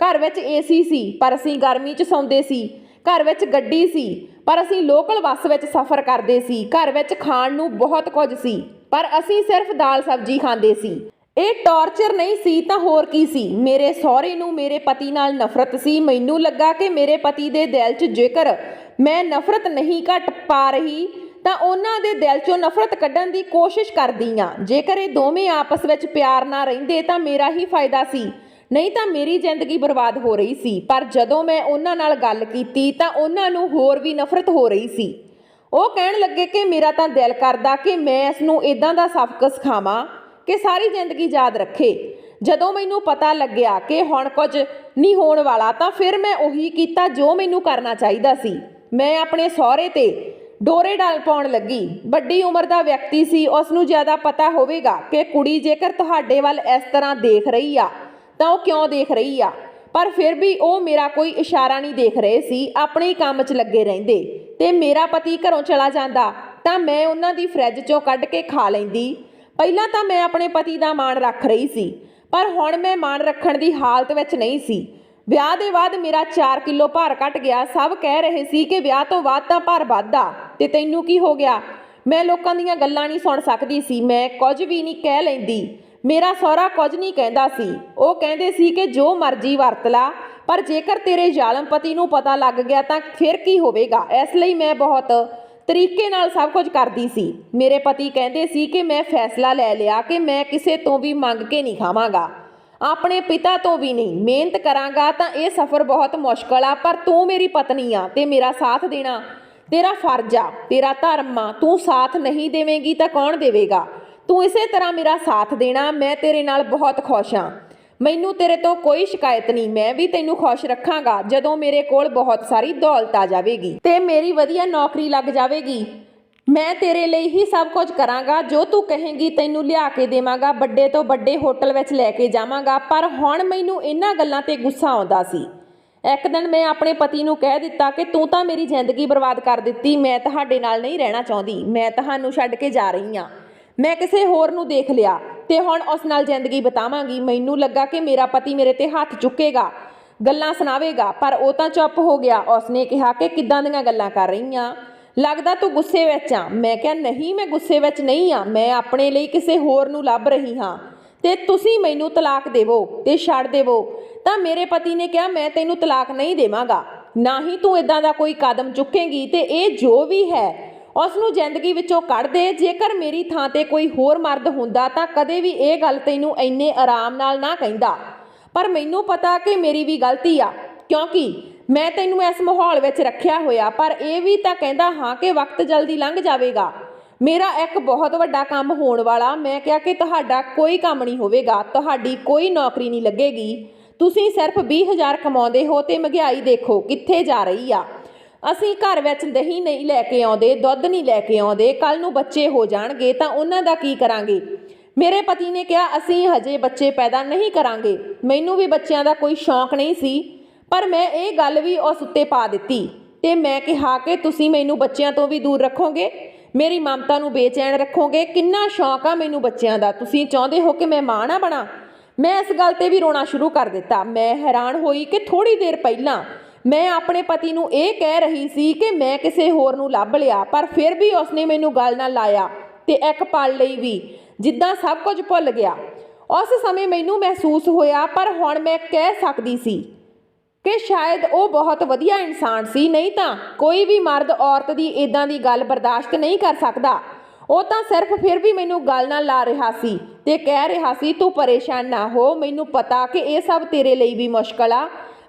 ਘਰ ਵਿੱਚ ਏਸੀ ਸੀ, ਪਰ ਅਸੀਂ ਗਰਮੀ 'ਚ ਸੌਂਦੇ ਸੀ। ਘਰ ਵਿੱਚ ਗੱਡੀ ਸੀ, ਪਰ ਅਸੀਂ ਲੋਕਲ ਬੱਸ ਵਿੱਚ ਸਫ਼ਰ ਕਰਦੇ ਸੀ। ਘਰ ਵਿੱਚ ਖਾਣ ਨੂੰ ਬਹੁਤ ਕੁਝ ਸੀ, ਪਰ ਅਸੀਂ ਸਿਰਫ ਦਾਲ ਸਬਜ਼ੀ ਖਾਂਦੇ ਸੀ। ਇਹ ਟੌਰਚਰ ਨਹੀਂ ਸੀ ਤਾਂ ਹੋਰ ਕੀ ਸੀ? ਮੇਰੇ ਸਹੁਰੇ ਨੂੰ ਮੇਰੇ ਪਤੀ ਨਾਲ ਨਫ਼ਰਤ ਸੀ। ਮੈਨੂੰ ਲੱਗਾ ਕਿ ਮੇਰੇ ਪਤੀ ਦੇ ਦਿਲ 'ਚ ਜੇਕਰ ਮੈਂ ਨਫ਼ਰਤ ਨਹੀਂ ਘਟ ਪਾ ਰਹੀ, ਤਾਂ ਉਹਨਾਂ ਦੇ ਦਿਲ 'ਚੋਂ ਨਫ਼ਰਤ ਕੱਢਣ ਦੀ ਕੋਸ਼ਿਸ਼ ਕਰਦੀ ਆ ਜੇਕਰ ਇਹ ਦੋਵੇਂ ਆਪਸ ਵਿੱਚ ਪਿਆਰ ਨਾਲ ਰਹਿੰਦੇ ਤਾਂ ਮੇਰਾ ਹੀ ਫਾਇਦਾ ਸੀ। ਨਹੀਂ ਤਾਂ ਮੇਰੀ ਜ਼ਿੰਦਗੀ ਬਰਬਾਦ ਹੋ ਰਹੀ ਸੀ, ਪਰ ਜਦੋਂ ਮੈਂ ਉਹਨਾਂ ਨਾਲ ਗੱਲ ਕੀਤੀ ਤਾਂ ਉਹਨਾਂ ਨੂੰ ਹੋਰ ਵੀ ਨਫ਼ਰਤ ਹੋ ਰਹੀ ਸੀ। ਉਹ ਕਹਿਣ ਲੱਗੇ ਕਿ ਮੇਰਾ ਤਾਂ ਦਿਲ ਕਰਦਾ ਕਿ ਮੈਂ ਇਸ ਨੂੰ ਇਦਾਂ ਦਾ ਸਬਕ ਸਿਖਾਵਾਂ ਕਿ ਸਾਰੀ ਜ਼ਿੰਦਗੀ ਯਾਦ ਰੱਖੇ। ਜਦੋਂ ਮੈਨੂੰ ਪਤਾ ਲੱਗਿਆ ਕਿ ਹੁਣ ਕੁਝ ਨਹੀਂ ਹੋਣ ਵਾਲਾ ਤਾਂ ਫਿਰ ਮੈਂ ਉਹੀ ਕੀਤਾ ਜੋ ਮੈਨੂੰ ਕਰਨਾ ਚਾਹੀਦਾ ਸੀ। ਮੈਂ ਆਪਣੇ ਸਹੁਰੇ ਤੇ ਡੋਰੇ ਡਾਲ ਪਾਉਣ ਲੱਗੀ। ਵੱਡੀ ਉਮਰ ਦਾ ਵਿਅਕਤੀ ਸੀ ਉਸ ਨੂੰ ਜ਼ਿਆਦਾ ਪਤਾ ਹੋਵੇਗਾ ਕਿ ਕੁੜੀ ਜੇਕਰ ਤੁਹਾਡੇ ਵੱਲ ਇਸ ਤਰ੍ਹਾਂ ਦੇਖ ਰਹੀ ਆ ਤਾਂ ਉਹ ਕਿਉਂ ਦੇਖ ਰਹੀ ਆ? ਪਰ ਫਿਰ ਵੀ ਉਹ ਮੇਰਾ ਕੋਈ ਇਸ਼ਾਰਾ ਨਹੀਂ ਦੇਖ ਰਹੇ ਸੀ, ਆਪਣੇ ਹੀ ਕੰਮ 'ਚ ਲੱਗੇ ਰਹਿੰਦੇ। ਤੇ ਮੇਰਾ ਪਤੀ ਘਰੋਂ ਚਲਾ ਜਾਂਦਾ, ਤਾਂ ਮੈਂ ਉਹਨਾਂ ਦੀ ਫਰਿੱਜ 'ਚੋਂ ਕੱਢ ਕੇ ਖਾ ਲੈਂਦੀ। ਪਹਿਲਾਂ ਤਾਂ ਮੈਂ ਆਪਣੇ ਪਤੀ ਦਾ ਮਾਣ ਰੱਖ ਰਹੀ ਸੀ, ਪਰ ਹੁਣ ਮੈਂ ਮਾਣ ਰੱਖਣ ਦੀ ਹਾਲਤ ਵਿੱਚ ਨਹੀਂ ਸੀ। ਵਿਆਹ ਦੇ ਬਾਅਦ ਮੇਰਾ 4 ਕਿਲੋ ਭਾਰ ਘਟ ਗਿਆ। ਸਭ ਕਹਿ ਰਹੇ ਸੀ ਕਿ ਵਿਆਹ ਤੋਂ ਬਾਅਦ ਤਾਂ ਭਾਰ ਵੱਧਦਾ, ਤੇ ਤੈਨੂੰ ਕੀ ਹੋ ਗਿਆ? ਮੈਂ ਲੋਕਾਂ ਦੀਆਂ ਗੱਲਾਂ ਨਹੀਂ ਸੁਣ ਸਕਦੀ ਸੀ, ਮੈਂ ਕੁਝ ਵੀ ਨਹੀਂ ਕਹਿ ਲੈਂਦੀ। ਮੇਰਾ ਸਹੁਰਾ ਕੁਝ ਨਹੀਂ ਕਹਿੰਦਾ ਸੀ। ਉਹ ਕਹਿੰਦੇ ਸੀ ਕਿ ਜੋ ਮਰਜ਼ੀ ਵਰਤ ਲਾ, ਪਰ ਜੇਕਰ ਤੇਰੇ ਜ਼ਾਲਮ ਪਤੀ ਨੂੰ ਪਤਾ ਲੱਗ ਗਿਆ ਤਾਂ ਫਿਰ ਕੀ ਹੋਵੇਗਾ? ਇਸ ਲਈ ਮੈਂ ਬਹੁਤ ਤਰੀਕੇ ਨਾਲ ਸਭ ਕੁਝ ਕਰਦੀ ਸੀ। ਮੇਰੇ ਪਤੀ ਕਹਿੰਦੇ ਸੀ ਕਿ ਮੈਂ ਫੈਸਲਾ ਲੈ ਲਿਆ ਕਿ ਮੈਂ ਕਿਸੇ ਤੋਂ ਵੀ ਮੰਗ ਕੇ ਨਹੀਂ ਖਾਵਾਂਗਾ। ਆਪਣੇ ਪਿਤਾ ਤੋਂ ਵੀ ਨਹੀਂ, ਮਿਹਨਤ ਕਰਾਂਗਾ ਤਾਂ ਇਹ ਸਫ਼ਰ ਬਹੁਤ ਮੁਸ਼ਕਲ ਆ, ਪਰ ਤੂੰ ਮੇਰੀ ਪਤਨੀ ਆ ਤੇ ਮੇਰਾ ਸਾਥ ਦੇਣਾ। ਤੇਰਾ ਫਰਜ਼ ਆ, ਤੇਰਾ ਧਰਮ ਆ, ਤੂੰ ਸਾਥ ਨਹੀਂ ਦੇਵੇਂਗੀ ਤਾਂ ਕੌਣ ਦੇਵੇਗਾ? ਤੂੰ ਇਸੇ ਤਰ੍ਹਾਂ ਮੇਰਾ ਸਾਥ ਦੇਣਾ, ਮੈਂ ਤੇਰੇ ਨਾਲ ਬਹੁਤ ਖੁਸ਼ ਹਾਂ। ਮੈਨੂੰ ਤੇਰੇ ਤੋਂ ਕੋਈ ਸ਼ਿਕਾਇਤ ਨਹੀਂ, ਮੈਂ ਵੀ ਤੈਨੂੰ ਖੁਸ਼ ਰੱਖਾਂਗਾ ਜਦੋਂ ਮੇਰੇ ਕੋਲ ਬਹੁਤ ਸਾਰੀ ਦੌਲਤ ਆ ਜਾਵੇਗੀ ਤੇ ਮੇਰੀ ਵਧੀਆ ਨੌਕਰੀ ਲੱਗ ਜਾਵੇਗੀ। ਮੈਂ ਤੇਰੇ ਲਈ ਹੀ ਸਭ ਕੁਝ ਕਰਾਂਗਾ, ਜੋ ਤੂੰ ਕਹੇਂਗੀ ਤੈਨੂੰ ਲਿਆ ਕੇ ਦੇਵਾਂਗਾ, ਵੱਡੇ ਤੋਂ ਵੱਡੇ ਹੋਟਲ ਵਿੱਚ ਲੈ ਕੇ ਜਾਵਾਂਗਾ, ਪਰ ਹੁਣ ਮੈਨੂੰ ਇਹਨਾਂ ਗੱਲਾਂ ਤੇ ਗੁੱਸਾ ਆਉਂਦਾ ਸੀ। ਇੱਕ ਦਿਨ ਮੈਂ ਆਪਣੇ ਪਤੀ ਨੂੰ ਕਹਿ ਦਿੱਤਾ ਕਿ ਤੂੰ ਤਾਂ ਮੇਰੀ ਜ਼ਿੰਦਗੀ ਬਰਬਾਦ ਕਰ ਦਿੱਤੀ, ਮੈਂ ਤੁਹਾਡੇ ਨਾਲ ਨਹੀਂ ਰਹਿਣਾ ਚਾਹੁੰਦੀ, ਮੈਂ ਤੁਹਾਨੂੰ ਛੱਡ ਕੇ ਜਾ ਰਹੀ ਹਾਂ। ਮੈਂ ਕਿਸੇ ਹੋਰ ਨੂੰ ਦੇਖ ਲਿਆ ਤੇ ਹੁਣ ਉਸ ਨਾਲ ਜ਼ਿੰਦਗੀ ਬਿਤਾਵਾਂਗੀ। ਮੈਨੂੰ ਲੱਗਾ ਕਿ ਮੇਰਾ ਪਤੀ ਮੇਰੇ ਤੇ ਹੱਥ ਚੁੱਕੇਗਾ, ਗੱਲਾਂ ਸੁਣਾਵੇਗਾ, ਪਰ ਉਹ ਤਾਂ ਚੁੱਪ ਹੋ ਗਿਆ। ਉਸਨੇ ਕਿਹਾ ਕਿ ਕਿੱਦਾਂ ਦੀਆਂ ਗੱਲਾਂ ਕਰ ਰਹੀਆਂ? ਲੱਗਦਾ ਤੂੰ ਗੁੱਸੇ ਵਿੱਚ ਆ। ਮੈਂ ਕਿਹਾ, ਨਹੀਂ, ਮੈਂ ਗੁੱਸੇ ਵਿੱਚ ਨਹੀਂ ਆ। ਮੈਂ ਆਪਣੇ ਲਈ ਕਿਸੇ ਹੋਰ ਨੂੰ ਲੱਭ ਰਹੀ ਹਾਂ। ਤੇ ਤੁਸੀਂ ਮੈਨੂੰ ਤਲਾਕ ਦੇਵੋ ਤੇ ਛੱਡ ਦੇਵੋ। ਤਾਂ ਮੇਰੇ ਪਤੀ ਨੇ ਕਿਹਾ, ਮੈਂ ਤੈਨੂੰ ਤਲਾਕ ਨਹੀਂ ਦੇਵਾਂਗਾ। ਨਾ ਹੀ ਤੂੰ ਇਦਾਂ ਦਾ ਕੋਈ ਕਦਮ ਚੁੱਕੇਂਗੀ ਤੇ ਇਹ ਜੋ ਵੀ ਹੈ ਉਸ ਨੂੰ ਜ਼ਿੰਦਗੀ ਵਿੱਚੋਂ ਕੱਢ ਦੇ। ਜੇਕਰ ਮੇਰੀ ਥਾਂ ਤੇ ਕੋਈ ਹੋਰ ਮਰਦ ਹੁੰਦਾ ਤਾਂ ਕਦੇ ਵੀ ਇਹ ਗੱਲ ਤੈਨੂੰ ਇੰਨੇ ਆਰਾਮ ਨਾਲ ਨਾ ਕਹਿੰਦਾ। ਪਰ ਮੈਨੂੰ ਪਤਾ ਕਿ ਮੇਰੀ ਵੀ ਗਲਤੀ ਆ, ਕਿਉਂਕਿ ਮੈਂ ਤੈਨੂੰ ਇਸ ਮਾਹੌਲ ਵਿੱਚ ਰੱਖਿਆ ਹੋਇਆ, ਪਰ ਇਹ ਵੀ ਤਾਂ ਕਹਿੰਦਾ ਹਾਂ ਕਿ ਵਕਤ ਜਲਦੀ ਲੰਘ ਜਾਵੇਗਾ। ਮੇਰਾ ਇੱਕ ਬਹੁਤ ਵੱਡਾ ਕੰਮ ਹੋਣ ਵਾਲਾ, ਮੈਂ ਕਿਹਾ ਕਿ ਤੁਹਾਡਾ ਕੋਈ ਕੰਮ ਨਹੀਂ ਹੋਵੇਗਾ, ਤੁਹਾਡੀ ਕੋਈ ਨੌਕਰੀ ਨਹੀਂ ਲੱਗੇਗੀ। ਤੁਸੀਂ ਸਿਰਫ 20000 ਕਮਾਉਂਦੇ ਹੋ ਤੇ ਮਹਿੰਗਾਈ ਦੇਖੋ ਕਿੱਥੇ ਜਾ ਰਹੀ ਆ। ਅਸੀਂ ਘਰ ਵਿੱਚ ਦਹੀਂ ਨਹੀਂ ਲੈ ਕੇ ਆਉਂਦੇ, ਦੁੱਧ ਨਹੀਂ ਲੈ ਕੇ ਆਉਂਦੇ ਕੱਲ ਨੂੰ ਬੱਚੇ ਹੋ ਜਾਣਗੇ ਤਾਂ ਉਹਨਾਂ ਦਾ ਕੀ ਕਰਾਂਗੇ? ਮੇਰੇ ਪਤੀ ਨੇ ਕਿਹਾ, ਅਸੀਂ ਹਜੇ ਬੱਚੇ ਪੈਦਾ ਨਹੀਂ ਕਰਾਂਗੇ। ਮੈਨੂੰ ਵੀ ਬੱਚਿਆਂ ਦਾ ਕੋਈ ਸ਼ੌਂਕ ਨਹੀਂ ਸੀ, ਪਰ ਮੈਂ ਇਹ ਗੱਲ ਵੀ ਉਸ ਉੱਤੇ ਪਾ ਦਿੱਤੀ ਤੇ ਮੈਂ ਕਿਹਾ ਕਿ ਤੁਸੀਂ ਮੈਨੂੰ ਬੱਚਿਆਂ ਤੋਂ ਵੀ ਦੂਰ ਰੱਖੋਗੇ? ਮੇਰੀ ਮਮਤਾ ਨੂੰ ਬੇਚੈਨ ਰੱਖੋਗੇ? ਕਿੰਨਾ ਸ਼ੌਂਕ ਆ ਮੈਨੂੰ ਬੱਚਿਆਂ ਦਾ? ਤੁਸੀਂ ਚਾਹੁੰਦੇ ਹੋ ਕਿ ਮੈਂ ਮਾਂ ਨਾ ਬਣਾ? ਮੈਂ ਇਸ ਗੱਲ ਤੇ ਵੀ ਰੋਣਾ ਸ਼ੁਰੂ ਕਰ ਦਿੱਤਾ। ਮੈਂ ਹੈਰਾਨ ਹੋਈ ਕਿ ਥੋੜੀ ਦੇਰ ਪਹਿਲਾਂ ਮੈਂ ਆਪਣੇ ਪਤੀ ਨੂੰ ਇਹ ਕਹਿ ਰਹੀ ਸੀ ਕਿ ਮੈਂ ਕਿਸੇ ਹੋਰ ਨੂੰ ਲੱਭ ਲਿਆ, ਪਰ ਫਿਰ ਵੀ ਉਸਨੇ ਮੈਨੂੰ ਗੱਲ ਨਾਲ ਲਾਇਆ ਤੇ ਇੱਕ ਪਲ ਲਈ ਵੀ, ਜਿੱਦਾਂ ਸਭ ਕੁਝ ਭੁੱਲ ਗਿਆ। ਉਸ ਸਮੇਂ ਮੈਨੂੰ ਮਹਿਸੂਸ ਹੋਇਆ, ਪਰ ਹੁਣ ਮੈਂ ਕਹਿ ਸਕਦੀ ਸੀ ਕਿ ਸ਼ਾਇਦ ਉਹ ਬਹੁਤ ਵਧੀਆ ਇਨਸਾਨ ਸੀ, ਨਹੀਂ ਤਾਂ ਕੋਈ ਵੀ ਮਰਦ ਔਰਤ ਦੀ ਇਦਾਂ ਦੀ ਗੱਲ ਬਰਦਾਸ਼ਤ ਨਹੀਂ ਕਰ ਸਕਦਾ। ਉਹ ਤਾਂ ਸਿਰਫ ਫਿਰ ਵੀ ਮੈਨੂੰ ਗੱਲ ਨਾਲ ਲਾ ਰਿਹਾ ਸੀ ਤੇ ਕਹਿ ਰਿਹਾ ਸੀ, ਤੂੰ ਪਰੇਸ਼ਾਨ ਨਾ ਹੋ, ਮੈਨੂੰ ਪਤਾ ਕਿ ਇਹ ਸਭ ਤੇਰੇ ਲਈ ਵੀ ਮੁਸ਼ਕਲ ਆ।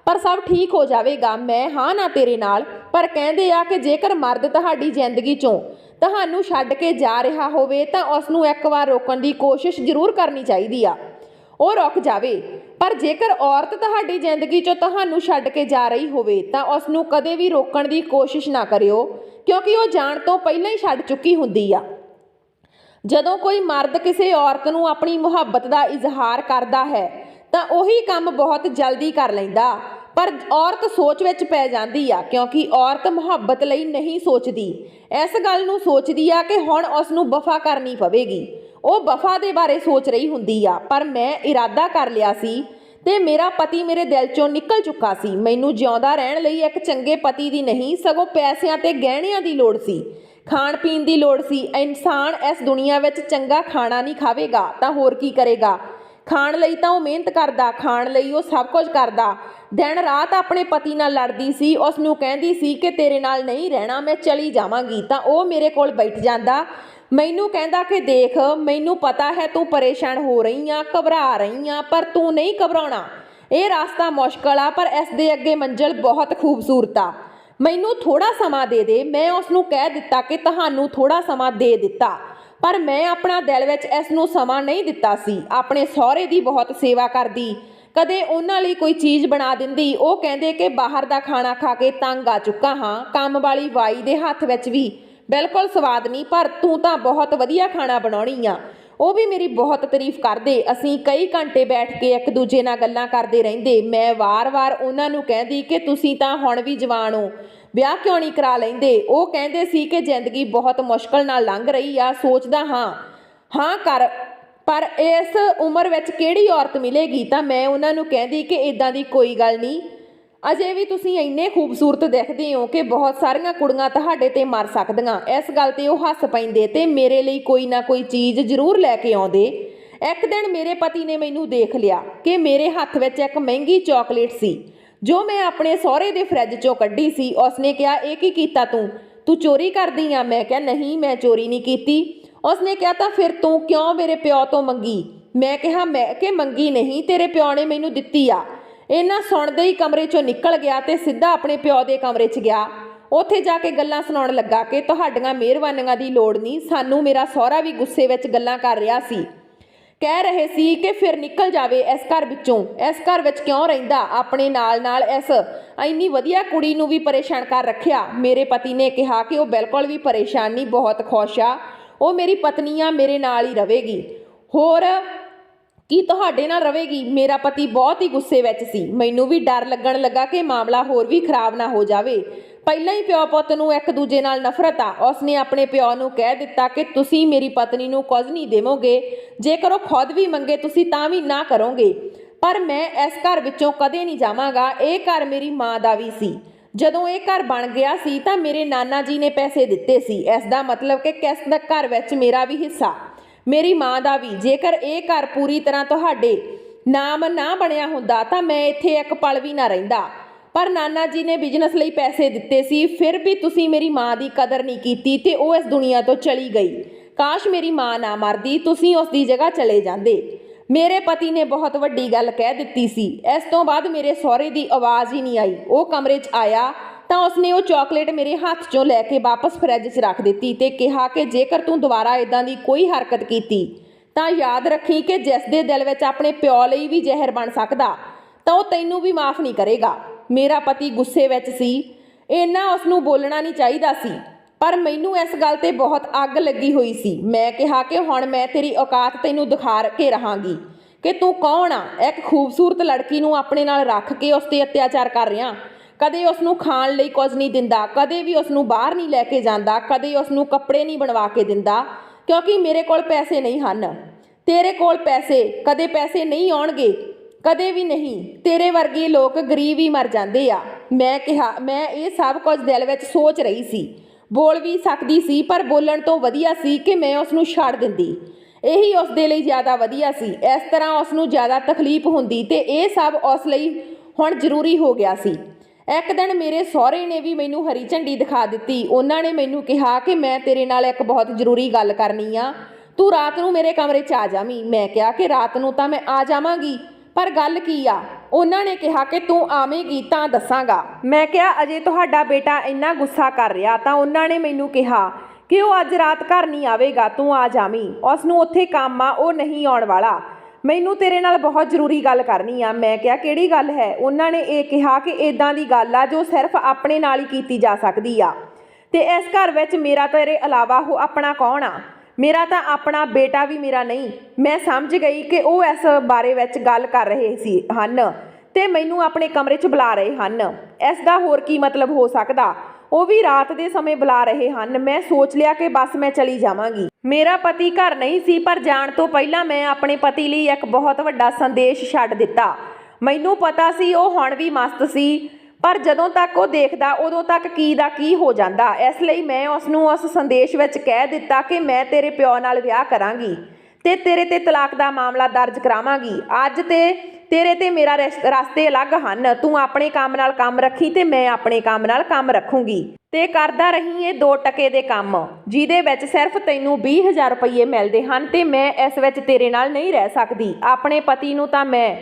ਪਰ ਸਭ ਠੀਕ ਹੋ ਜਾਵੇਗਾ। ਮੈਂ ਹਾਂ ਨਾ ਤੇਰੇ ਨਾਲ, ਪਰ ਕਹਿੰਦੇ ਆ ਕਿ ਜੇਕਰ ਮਰਦ ਤੁਹਾਡੀ ਜ਼ਿੰਦਗੀ ਚੋਂ ਤੁਹਾਨੂੰ ਛੱਡ ਕੇ ਜਾ ਰਿਹਾ ਹੋਵੇ, ਤਾਂ ਉਸ ਨੂੰ ਇੱਕ ਵਾਰ ਰੋਕਣ ਦੀ ਕੋਸ਼ਿਸ਼ ਜ਼ਰੂਰ ਕਰਨੀ ਚਾਹੀਦੀ ਆ। ਉਹ ਰੁਕ ਜਾਵੇ। ਪਰ ਜੇਕਰ ਔਰਤ ਤੁਹਾਡੀ ਜ਼ਿੰਦਗੀ 'ਚੋਂ ਤੁਹਾਨੂੰ ਛੱਡ ਕੇ ਜਾ ਰਹੀ ਹੋਵੇ, ਤਾਂ ਉਸ ਨੂੰ ਕਦੇ ਵੀ ਰੋਕਣ ਦੀ ਕੋਸ਼ਿਸ਼ ਨਾ ਕਰਿਓ, ਕਿਉਂਕਿ ਉਹ ਜਾਣ ਤੋਂ ਪਹਿਲਾਂ ਹੀ ਛੱਡ ਚੁੱਕੀ ਹੁੰਦੀ ਆ। ਜਦੋਂ ਕੋਈ ਮਰਦ ਕਿਸੇ ਔਰਤ ਨੂੰ ਆਪਣੀ ਮੁਹੱਬਤ ਦਾ ਇਜ਼ਹਾਰ ਕਰਦਾ ਹੈ, ਤਾਂ ਉਹੀ ਕੰਮ ਬਹੁਤ ਜਲਦੀ ਕਰ ਲੈਂਦਾ। ਪਰ ਔਰਤ ਸੋਚ ਵਿੱਚ ਪੈ ਜਾਂਦੀ ਆ, ਕਿਉਂਕਿ ਔਰਤ ਮੁਹੱਬਤ ਲਈ ਨਹੀਂ ਸੋਚਦੀ। ਇਸ ਗੱਲ ਨੂੰ ਸੋਚਦੀ ਆ ਕਿ ਹੁਣ ਉਸ ਨੂੰ ਵਫਾ ਕਰਨੀ ਪਵੇਗੀ। ਉਹ ਵਫਾ ਦੇ ਬਾਰੇ ਸੋਚ ਰਹੀ ਹੁੰਦੀ ਆ, ਪਰ ਮੈਂ ਇਰਾਦਾ ਕਰ ਲਿਆ ਸੀ ਤੇ ਮੇਰਾ ਪਤੀ ਮੇਰੇ ਦਿਲ ਚੋਂ ਨਿਕਲ ਚੁੱਕਾ ਸੀ। ਮੈਨੂੰ ਜਿਉਂਦਾ ਰਹਿਣ ਲਈ ਇੱਕ ਚੰਗੇ ਪਤੀ ਦੀ ਨਹੀਂ, ਸਗੋਂ ਪੈਸਿਆਂ ਤੇ ਗਹਿਣਿਆਂ ਦੀ ਲੋੜ ਸੀ। ਖਾਣ ਪੀਣ ਦੀ ਲੋੜ ਸੀ। ਇਨਸਾਨ ਇਸ ਦੁਨੀਆ ਵਿੱਚ ਚੰਗਾ ਖਾਣਾ ਨਹੀਂ ਖਾਵੇਗਾ, ਤਾਂ ਹੋਰ ਕੀ ਕਰੇਗਾ? ਖਾਣ ਲਈ ਤਾਂ ਉਹ ਮਿਹਨਤ ਕਰਦਾ, ਖਾਣ ਲਈ ਉਹ ਸਭ ਕੁਝ ਕਰਦਾ। ਦਿਨ ਰਾਤ ਆਪਣੇ ਪਤੀ ਨਾਲ ਲੜਦੀ ਸੀ ਉਸ ਨੂੰ ਕਹਿੰਦੀ ਸੀ ਕਿ ਤੇਰੇ ਨਾਲ ਨਹੀਂ ਰਹਿਣਾ, ਮੈਂ ਚਲੀ ਜਾਵਾਂਗੀ। ਤਾਂ ਉਹ ਮੇਰੇ ਕੋਲ ਬੈਠ ਜਾਂਦਾ। ਮੈਨੂੰ ਕਹਿੰਦਾ ਕਿ ਦੇਖ, ਮੈਨੂੰ ਪਤਾ ਹੈ ਤੂੰ ਪਰੇਸ਼ਾਨ ਹੋ ਰਹੀ ਆ, ਘਬਰਾ ਰਹੀ ਆ, ਪਰ ਤੂੰ ਨਹੀਂ ਘਬਰਾਉਣਾ। ਇਹ ਰਸਤਾ ਮੁਸ਼ਕਲ ਆ, ਪਰ ਇਸ ਦੇ ਅੱਗੇ ਮੰਜ਼ਲ ਬਹੁਤ ਖੂਬਸੂਰਤ ਆ। ਮੈਨੂੰ ਥੋੜਾ ਸਮਾਂ ਦੇ ਦੇ, ਮੈਂ ਉਸ ਨੂੰ ਕਹਿ ਦਿੱਤਾ ਕਿ ਤੁਹਾਨੂੰ ਥੋੜਾ ਸਮਾਂ ਦੇ ਦਿੱਤਾ। ਪਰ ਮੈਂ ਆਪਣਾ ਦਿਲ ਵਿੱਚ ਇਸ ਨੂੰ ਸਮਾਂ ਨਹੀਂ ਦਿੱਤਾ ਸੀ। ਆਪਣੇ ਸਹੁਰੇ ਦੀ ਬਹੁਤ ਸੇਵਾ ਕਰਦੀ। ਕਦੇ ਉਹਨਾਂ ਲਈ ਕੋਈ ਚੀਜ਼ ਬਣਾ ਦਿੰਦੀ। ਉਹ ਕਹਿੰਦੇ ਕਿ ਬਾਹਰ ਦਾ ਖਾਣਾ ਖਾ ਕੇ ਤੰਗ ਆ ਚੁੱਕਾ ਹਾਂ। ਕੰਮ ਵਾਲੀ ਵਾਈ ਦੇ ਹੱਥ ਵਿੱਚ ਵੀ ਬਿਲਕੁਲ ਸਵਾਦ ਨਹੀਂ, ਪਰ ਤੂੰ ਤਾਂ ਬਹੁਤ ਵਧੀਆ ਖਾਣਾ ਬਣਾਉਣੀ ਆ। ਉਹ ਵੀ ਮੇਰੀ ਬਹੁਤ ਤਾਰੀਫ ਕਰਦੇ। ਅਸੀਂ ਕਈ ਘੰਟੇ ਬੈਠ ਕੇ ਇੱਕ ਦੂਜੇ ਨਾਲ ਗੱਲਾਂ ਕਰਦੇ ਰਹਿੰਦੇ। ਮੈਂ ਵਾਰ-ਵਾਰ ਉਹਨਾਂ ਨੂੰ ਕਹਿੰਦੀ ਕਿ ਤੁਸੀਂ ਤਾਂ ਹੁਣ ਵੀ ਜਵਾਨ ਹੋ। ਵਿਆਹ ਕਿਉਂ ਨਹੀਂ ਕਰਾ ਲੈਂਦੇ? ਉਹ ਕਹਿੰਦੇ ਸੀ ਕਿ ਜ਼ਿੰਦਗੀ ਬਹੁਤ ਮੁਸ਼ਕਲ ਨਾਲ ਲੰਘ ਰਹੀ ਆ, ਸੋਚਦਾ ਹਾਂ। ਹਾਂ ਕਰ, ਪਰ ਇਸ ਉਮਰ ਵਿੱਚ ਕਿਹੜੀ ਔਰਤ ਮਿਲੇਗੀ? ਤਾਂ ਮੈਂ ਉਹਨਾਂ ਨੂੰ ਕਹਿੰਦੀ ਕਿ ਇਦਾਂ ਦੀ ਕੋਈ ਗੱਲ ਨਹੀਂ। ਅਜੇ ਵੀ ਤੁਸੀਂ ਇੰਨੇ ਖੂਬਸੂਰਤ ਦਿਖਦੇ ਹੋ ਕਿ ਬਹੁਤ ਸਾਰੀਆਂ ਕੁੜੀਆਂ ਤੁਹਾਡੇ ਤੇ ਮਰ ਸਕਦੀਆਂ। ਇਸ ਗੱਲ ਤੇ ਉਹ ਹੱਸ ਪੈਂਦੇ ਤੇ ਮੇਰੇ ਲਈ ਕੋਈ ਨਾ ਕੋਈ ਚੀਜ਼ ਜ਼ਰੂਰ ਲੈ ਕੇ ਆਉਂਦੇ। ਇੱਕ ਦਿਨ ਮੇਰੇ ਪਤੀ ਨੇ ਮੈਨੂੰ ਦੇਖ ਲਿਆ ਕਿ ਮੇਰੇ ਹੱਥ ਵਿੱਚ ਇੱਕ ਮਹਿੰਗੀ ਚਾਕਲੇਟ ਸੀ। ਜੋ ਮੈਂ ਆਪਣੇ ਸਹੁਰੇ ਦੇ ਫਰਿੱਜ ਚੋਂ ਕੱਢੀ ਸੀ, ਉਸਨੇ ਕਿਹਾ, ਇਹ ਕੀ ਕੀਤਾ ਤੂੰ? ਤੂੰ ਚੋਰੀ ਕਰਦੀ ਆ? ਮੈਂ ਕਿਹਾ, ਨਹੀਂ, ਮੈਂ ਚੋਰੀ ਨਹੀਂ ਕੀਤੀ। ਉਸਨੇ ਕਿਹਾ, ਤਾਂ ਫਿਰ ਤੂੰ ਕਿਉਂ ਮੇਰੇ ਪਿਓ ਤੋਂ ਮੰਗੀ? ਮੈਂ ਕਿਹਾ, ਮੈਂ ਕਿ ਮੰਗੀ ਨਹੀਂ, ਤੇਰੇ ਪਿਓ ਨੇ ਮੈਨੂੰ ਦਿੱਤੀ ਆ। ਇਹਨਾਂ ਸੁਣਦੇ ਹੀ ਕਮਰੇ ਚੋਂ ਨਿਕਲ ਗਿਆ ਤੇ ਸਿੱਧਾ ਆਪਣੇ ਪਿਓ ਦੇ ਕਮਰੇ 'ਚ ਗਿਆ। ਉੱਥੇ ਜਾ ਕੇ ਗੱਲਾਂ ਸੁਣਾਉਣ ਲੱਗਾ ਕਿ ਤੁਹਾਡੀਆਂ ਮਿਹਰਬਾਨੀਆਂ ਦੀ ਲੋੜ ਨਹੀਂ, ਸਾਨੂੰ ਮੇਰਾ ਸਹੁਰਾ ਵੀ ਗੁੱਸੇ ਵਿੱਚ ਗੱਲਾਂ ਕਰ ਰਿਹਾ ਸੀ। ਕਹਿ ਰਹੇ ਸੀ ਕਿ ਫਿਰ ਨਿਕਲ ਜਾਵੇ ਇਸ ਘਰ ਵਿੱਚੋਂ। ਇਸ ਘਰ ਵਿੱਚ ਕਿਉਂ ਰਹਿੰਦਾ? ਆਪਣੇ ਨਾਲ ਨਾਲ ਇਸ ਇੰਨੀ ਵਧੀਆ ਕੁੜੀ ਨੂੰ ਵੀ ਪਰੇਸ਼ਾਨ ਕਰ ਰੱਖਿਆ। ਮੇਰੇ ਪਤੀ ਨੇ ਕਿਹਾ ਕਿ ਉਹ ਬਿਲਕੁਲ ਵੀ ਪਰੇਸ਼ਾਨ ਨਹੀਂ, ਬਹੁਤ ਖੁਸ਼ ਆ। ਉਹ ਮੇਰੀ ਪਤਨੀ ਆ, ਮੇਰੇ ਨਾਲ ਹੀ ਰਹੇਗੀ। ਹੋਰ ਕੀ ਤੁਹਾਡੇ ਨਾਲ ਰਹੇਗੀ? ਮੇਰਾ ਪਤੀ ਬਹੁਤ ਹੀ ਗੁੱਸੇ ਵਿੱਚ ਸੀ। ਮੈਨੂੰ ਵੀ ਡਰ ਲੱਗਣ ਲੱਗਾ ਕਿ ਮਾਮਲਾ ਹੋਰ ਵੀ ਖਰਾਬ ਨਾ ਹੋ ਜਾਵੇ। ਪਹਿਲਾਂ ਹੀ ਪਿਓ ਪੁੱਤ ਨੂੰ ਇੱਕ ਦੂਜੇ ਨਾਲ ਨਫ਼ਰਤ ਆ। ਉਸਨੇ ਆਪਣੇ ਪਿਓ ਨੂੰ ਕਹਿ ਦਿੱਤਾ ਕਿ ਤੁਸੀਂ ਮੇਰੀ ਪਤਨੀ ਨੂੰ ਕੁਝ ਨਹੀਂ ਦੇਵੋਗੇ। ਜੇਕਰ ਉਹ ਖੁਦ ਵੀ ਮੰਗੇ, ਤੁਸੀਂ ਤਾਂ ਵੀ ਨਾ ਕਰੋਗੇ। ਪਰ ਮੈਂ ਇਸ ਘਰ ਵਿੱਚੋਂ ਕਦੇ ਨਹੀਂ ਜਾਵਾਂਗਾ। ਇਹ ਘਰ ਮੇਰੀ ਮਾਂ ਦਾ ਵੀ ਸੀ। ਜਦੋਂ ਇਹ ਘਰ ਬਣ ਗਿਆ ਸੀ, ਤਾਂ ਮੇਰੇ ਨਾਨਾ ਜੀ ਨੇ ਪੈਸੇ ਦਿੱਤੇ ਸੀ। ਇਸ ਦਾ ਮਤਲਬ ਕਿ ਕਿਸ ਦਾ ਘਰ ਵਿੱਚ ਮੇਰਾ ਵੀ ਹਿੱਸਾ। ਮੇਰੀ ਮਾਂ ਦਾ ਵੀ। ਜੇਕਰ ਇਹ ਘਰ ਪੂਰੀ ਤਰ੍ਹਾਂ ਤੁਹਾਡੇ ਨਾਮ ਨਾ ਬਣਿਆ ਹੁੰਦਾ, ਤਾਂ ਮੈਂ ਇੱਥੇ ਇੱਕ ਪਲ ਵੀ ਨਾ ਰਹਿੰਦਾ। ਪਰ ਨਾਨਾ ਜੀ ਨੇ ਬਿਜ਼ਨਸ ਲਈ ਪੈਸੇ ਦਿੱਤੇ ਸੀ, ਫਿਰ ਵੀ ਤੁਸੀਂ ਮੇਰੀ ਮਾਂ ਦੀ ਕਦਰ ਨਹੀਂ ਕੀਤੀ ਤੇ ਉਹ ਇਸ ਦੁਨੀਆ ਤੋਂ ਚਲੀ ਗਈ। ਕਾਸ਼ ਮੇਰੀ ਮਾਂ ਨਾ ਮਰਦੀ, ਤੁਸੀਂ ਉਸ ਦੀ ਜਗ੍ਹਾ ਚਲੇ ਜਾਂਦੇ। ਮੇਰੇ ਪਤੀ ਨੇ ਬਹੁਤ ਵੱਡੀ ਗੱਲ ਕਹਿ ਦਿੱਤੀ ਸੀ। ਇਸ ਤੋਂ ਬਾਅਦ ਮੇਰੇ ਸਹੁਰੇ ਦੀ ਆਵਾਜ਼ ਹੀ ਨਹੀਂ ਆਈ। ਉਹ ਕਮਰੇ 'ਚ ਆਇਆ ਤਾਂ ਉਸਨੇ ਉਹ ਚਾਕਲੇਟ ਮੇਰੇ ਹੱਥ 'ਚੋਂ ਲੈ ਕੇ ਵਾਪਸ ਫਰਿੱਜ 'ਚ ਰੱਖ ਦਿੱਤੀ ਤੇ ਕਿਹਾ ਕਿ ਜੇਕਰ ਤੂੰ ਦੁਬਾਰਾ ਇਦਾਂ ਦੀ ਕੋਈ ਹਰਕਤ ਕੀਤੀ, ਤਾਂ ਯਾਦ ਰੱਖੀ ਕਿ ਜਿਸ ਦੇ ਦਿਲ ਵਿੱਚ ਆਪਣੇ ਪਿਓ ਲਈ ਵੀ ਜ਼ਹਿਰ ਬਣ ਸਕਦਾ, ਤਾਂ ਉਹ ਤੈਨੂੰ ਵੀ ਮਾਫ ਨਹੀਂ ਕਰੇਗਾ। ਮੇਰਾ ਪਤੀ ਗੁੱਸੇ ਵਿੱਚ ਸੀ। ਇੰਨਾ ਉਸ ਨੂੰ ਬੋਲਣਾ ਨਹੀਂ ਚਾਹੀਦਾ ਸੀ। ਪਰ ਮੈਨੂੰ ਇਸ ਗੱਲ ਤੇ ਬਹੁਤ ਅੱਗ ਲੱਗੀ ਹੋਈ ਸੀ। ਮੈਂ ਕਿਹਾ ਕਿ ਹੁਣ ਮੈਂ ਤੇਰੀ ਔਕਾਤ ਤੈਨੂੰ ਦਿਖਾ ਕੇ ਰਹਾਂਗੀ ਕਿ ਤੂੰ ਕੌਣ ਆ? ਇੱਕ ਖੂਬਸੂਰਤ ਲੜਕੀ ਨੂੰ ਆਪਣੇ ਨਾਲ ਰੱਖ ਕੇ ਉਸ ਤੇ ਅਤਿਆਚਾਰ ਕਰ ਰਿਹਾ। ਕਦੇ ਉਸ ਨੂੰ ਖਾਣ ਲਈ ਕੁਝ ਨਹੀਂ ਦਿੰਦਾ, ਕਦੇ ਵੀ ਉਸ ਨੂੰ ਬਾਹਰ ਨਹੀਂ ਲੈ ਕੇ ਜਾਂਦਾ, ਕਦੇ ਉਸ ਨੂੰ ਕੱਪੜੇ ਨਹੀਂ ਬਣਵਾ ਕੇ ਦਿੰਦਾ, ਕਿਉਂਕਿ ਮੇਰੇ ਕੋਲ ਪੈਸੇ ਨਹੀਂ ਹਨ। ਤੇਰੇ ਕੋਲ ਪੈਸੇ, ਕਦੇ ਪੈਸੇ ਨਹੀਂ ਆਉਣਗੇ। ਕਦੇ ਵੀ ਨਹੀਂ। ਤੇਰੇ ਵਰਗੇ ਲੋਕ ਗਰੀਬ ਹੀ ਮਰ ਜਾਂਦੇ ਆ। ਮੈਂ ਕਿਹਾ, ਮੈਂ ਇਹ ਸਭ ਕੁਝ ਦਿਲ ਵਿੱਚ ਸੋਚ ਰਹੀ ਸੀ। ਬੋਲ ਵੀ ਸਕਦੀ ਸੀ, ਪਰ ਬੋਲਣ ਤੋਂ ਵਧੀਆ ਸੀ ਕਿ ਮੈਂ ਉਸ ਨੂੰ ਛੱਡ ਦਿੰਦੀ। ਇਹੀ ਉਸ ਦੇ ਲਈ ਜ਼ਿਆਦਾ ਵਧੀਆ ਸੀ। ਇਸ ਤਰ੍ਹਾਂ ਉਸ ਨੂੰ ਜ਼ਿਆਦਾ ਤਕਲੀਫ ਹੁੰਦੀ ਤੇ ਇਹ ਸਭ ਉਸ ਲਈ ਹੁਣ ਜ਼ਰੂਰੀ ਹੋ ਗਿਆ ਸੀ। ਇੱਕ ਦਿਨ ਮੇਰੇ ਸਹੁਰੇ ਨੇ ਵੀ ਮੈਨੂੰ ਹਰੀ ਝੰਡੀ ਦਿਖਾ ਦਿੱਤੀ। ਉਹਨਾਂ ਨੇ ਮੈਨੂੰ ਕਿਹਾ ਕਿ ਮੈਂ ਤੇਰੇ ਨਾਲ ਇੱਕ ਬਹੁਤ ਜ਼ਰੂਰੀ ਗੱਲ ਕਰਨੀ ਆ। ਤੂੰ ਰਾਤ ਨੂੰ ਮੇਰੇ ਕਮਰੇ 'ਚ ਆ ਜਾਵੀਂ। ਮੈਂ ਕਿਹਾ ਕਿ ਰਾਤ ਨੂੰ ਤਾਂ ਮੈਂ ਆ ਜਾਵਾਂਗੀ। ਪਰ ਗੱਲ ਕੀ ਆ? ਉਹਨਾਂ ਨੇ ਕਿਹਾ ਕਿ ਤੂੰ ਆਵੇਂਗੀ ਤਾਂ ਦੱਸਾਂਗਾ। ਮੈਂ ਕਿਹਾ, ਅਜੇ ਤੁਹਾਡਾ ਬੇਟਾ ਇੰਨਾ ਗੁੱਸਾ ਕਰ ਰਿਹਾ ਤਾਂ ਉਹਨਾਂ ਨੇ ਮੈਨੂੰ ਕਿਹਾ ਕਿ ਉਹ ਅੱਜ ਰਾਤ ਘਰ ਨਹੀਂ ਆਵੇਗਾ, ਤੂੰ ਆ ਜਾਵੀਂ। ਉਸ ਨੂੰ ਉੱਥੇ ਕੰਮ ਆ, ਉਹ ਨਹੀਂ ਆਉਣ ਵਾਲਾ। ਮੈਨੂੰ ਤੇਰੇ ਨਾਲ ਬਹੁਤ ਜ਼ਰੂਰੀ ਗੱਲ ਕਰਨੀ ਆ। ਮੈਂ ਕਿਹਾ, ਕਿਹੜੀ ਗੱਲ ਹੈ? ਉਹਨਾਂ ਨੇ ਇਹ ਕਿਹਾ ਕਿ ਇਦਾਂ ਦੀ ਗੱਲ ਆ ਜੋ ਸਿਰਫ ਆਪਣੇ ਨਾਲ ਹੀ ਕੀਤੀ ਜਾ ਸਕਦੀ ਆ। ਤੇ ਇਸ ਘਰ ਵਿੱਚ ਮੇਰਾ ਤੇਰੇ ਇਲਾਵਾ ਉਹ ਆਪਣਾ ਕੌਣ ਆ? ਮੇਰਾ ਤਾਂ ਆਪਣਾ ਬੇਟਾ ਵੀ ਮੇਰਾ ਨਹੀਂ। ਮੈਂ ਸਮਝ ਗਈ ਕਿ ਉਹ ਇਸ ਬਾਰੇ ਵਿੱਚ ਗੱਲ ਕਰ ਰਹੇ ਸੀ, ਹਨ ਤੇ ਮੈਨੂੰ ਆਪਣੇ ਕਮਰੇ 'ਚ ਬੁਲਾ ਰਹੇ ਹਨ। ਇਸ ਦਾ ਹੋਰ ਕੀ ਮਤਲਬ ਹੋ ਸਕਦਾ? ਉਹ ਵੀ ਰਾਤ ਦੇ ਸਮੇਂ ਬੁਲਾ ਰਹੇ ਹਨ। ਮੈਂ ਸੋਚ ਲਿਆ ਕਿ ਬਸ ਮੈਂ ਚਲੀ ਜਾਵਾਂਗੀ। ਮੇਰਾ ਪਤੀ ਘਰ ਨਹੀਂ ਸੀ, ਪਰ ਜਾਣ ਤੋਂ ਪਹਿਲਾਂ ਮੈਂ ਆਪਣੇ ਪਤੀ ਲਈ ਇੱਕ ਬਹੁਤ ਵੱਡਾ ਸੰਦੇਸ਼ ਛੱਡ ਦਿੱਤਾ। ਮੈਨੂੰ ਪਤਾ ਸੀ, ਉਹ ਹੁਣ ਵੀ ਮਸਤ ਸੀ। ਪਰ ਜਦੋਂ ਤੱਕ ਉਹ ਦੇਖਦਾ, ਉਦੋਂ ਤੱਕ ਕੀ ਦਾ ਕੀ ਹੋ ਜਾਂਦਾ। ਇਸ ਲਈ ਮੈਂ ਉਸ ਨੂੰ ਉਸ ਸੰਦੇਸ਼ ਵਿੱਚ ਕਹਿ ਦਿੱਤਾ ਕਿ ਮੈਂ ਤੇਰੇ ਪਿਓ ਨਾਲ ਵਿਆਹ ਕਰਾਂਗੀ ਤੇ ਤੇਰੇ ਤੇ ਤਲਾਕ ਦਾ ਮਾਮਲਾ ਦਰਜ ਕਰਾਵਾਂਗੀ। ਅੱਜ ਤੇ ਤੇਰੇ ਤੇ ਮੇਰਾ ਰਿਸ਼- ਰਸਤੇ ਅਲੱਗ ਹਨ। ਤੂੰ ਆਪਣੇ ਕੰਮ ਨਾਲ ਕੰਮ ਰੱਖੀ ਤੇ ਮੈਂ ਆਪਣੇ ਕੰਮ ਨਾਲ ਕੰਮ ਰੱਖੂੰਗੀ। ਤੇ ਕਰਦਾ ਰਹੀ ਇਹ ਦੋ ਟਕੇ ਦੇ ਕੰਮ, ਜਿਹਦੇ ਵਿੱਚ ਸਿਰਫ ਤੈਨੂੰ 20000 ਰੁਪਏ ਮਿਲਦੇ ਹਨ ਤੇ ਮੈਂ ਇਸ ਵਿੱਚ ਤੇਰੇ ਨਾਲ ਨਹੀਂ ਰਹਿ ਸਕਦੀ। ਆਪਣੇ ਪਤੀ ਨੂੰ ਤਾਂ ਮੈਂ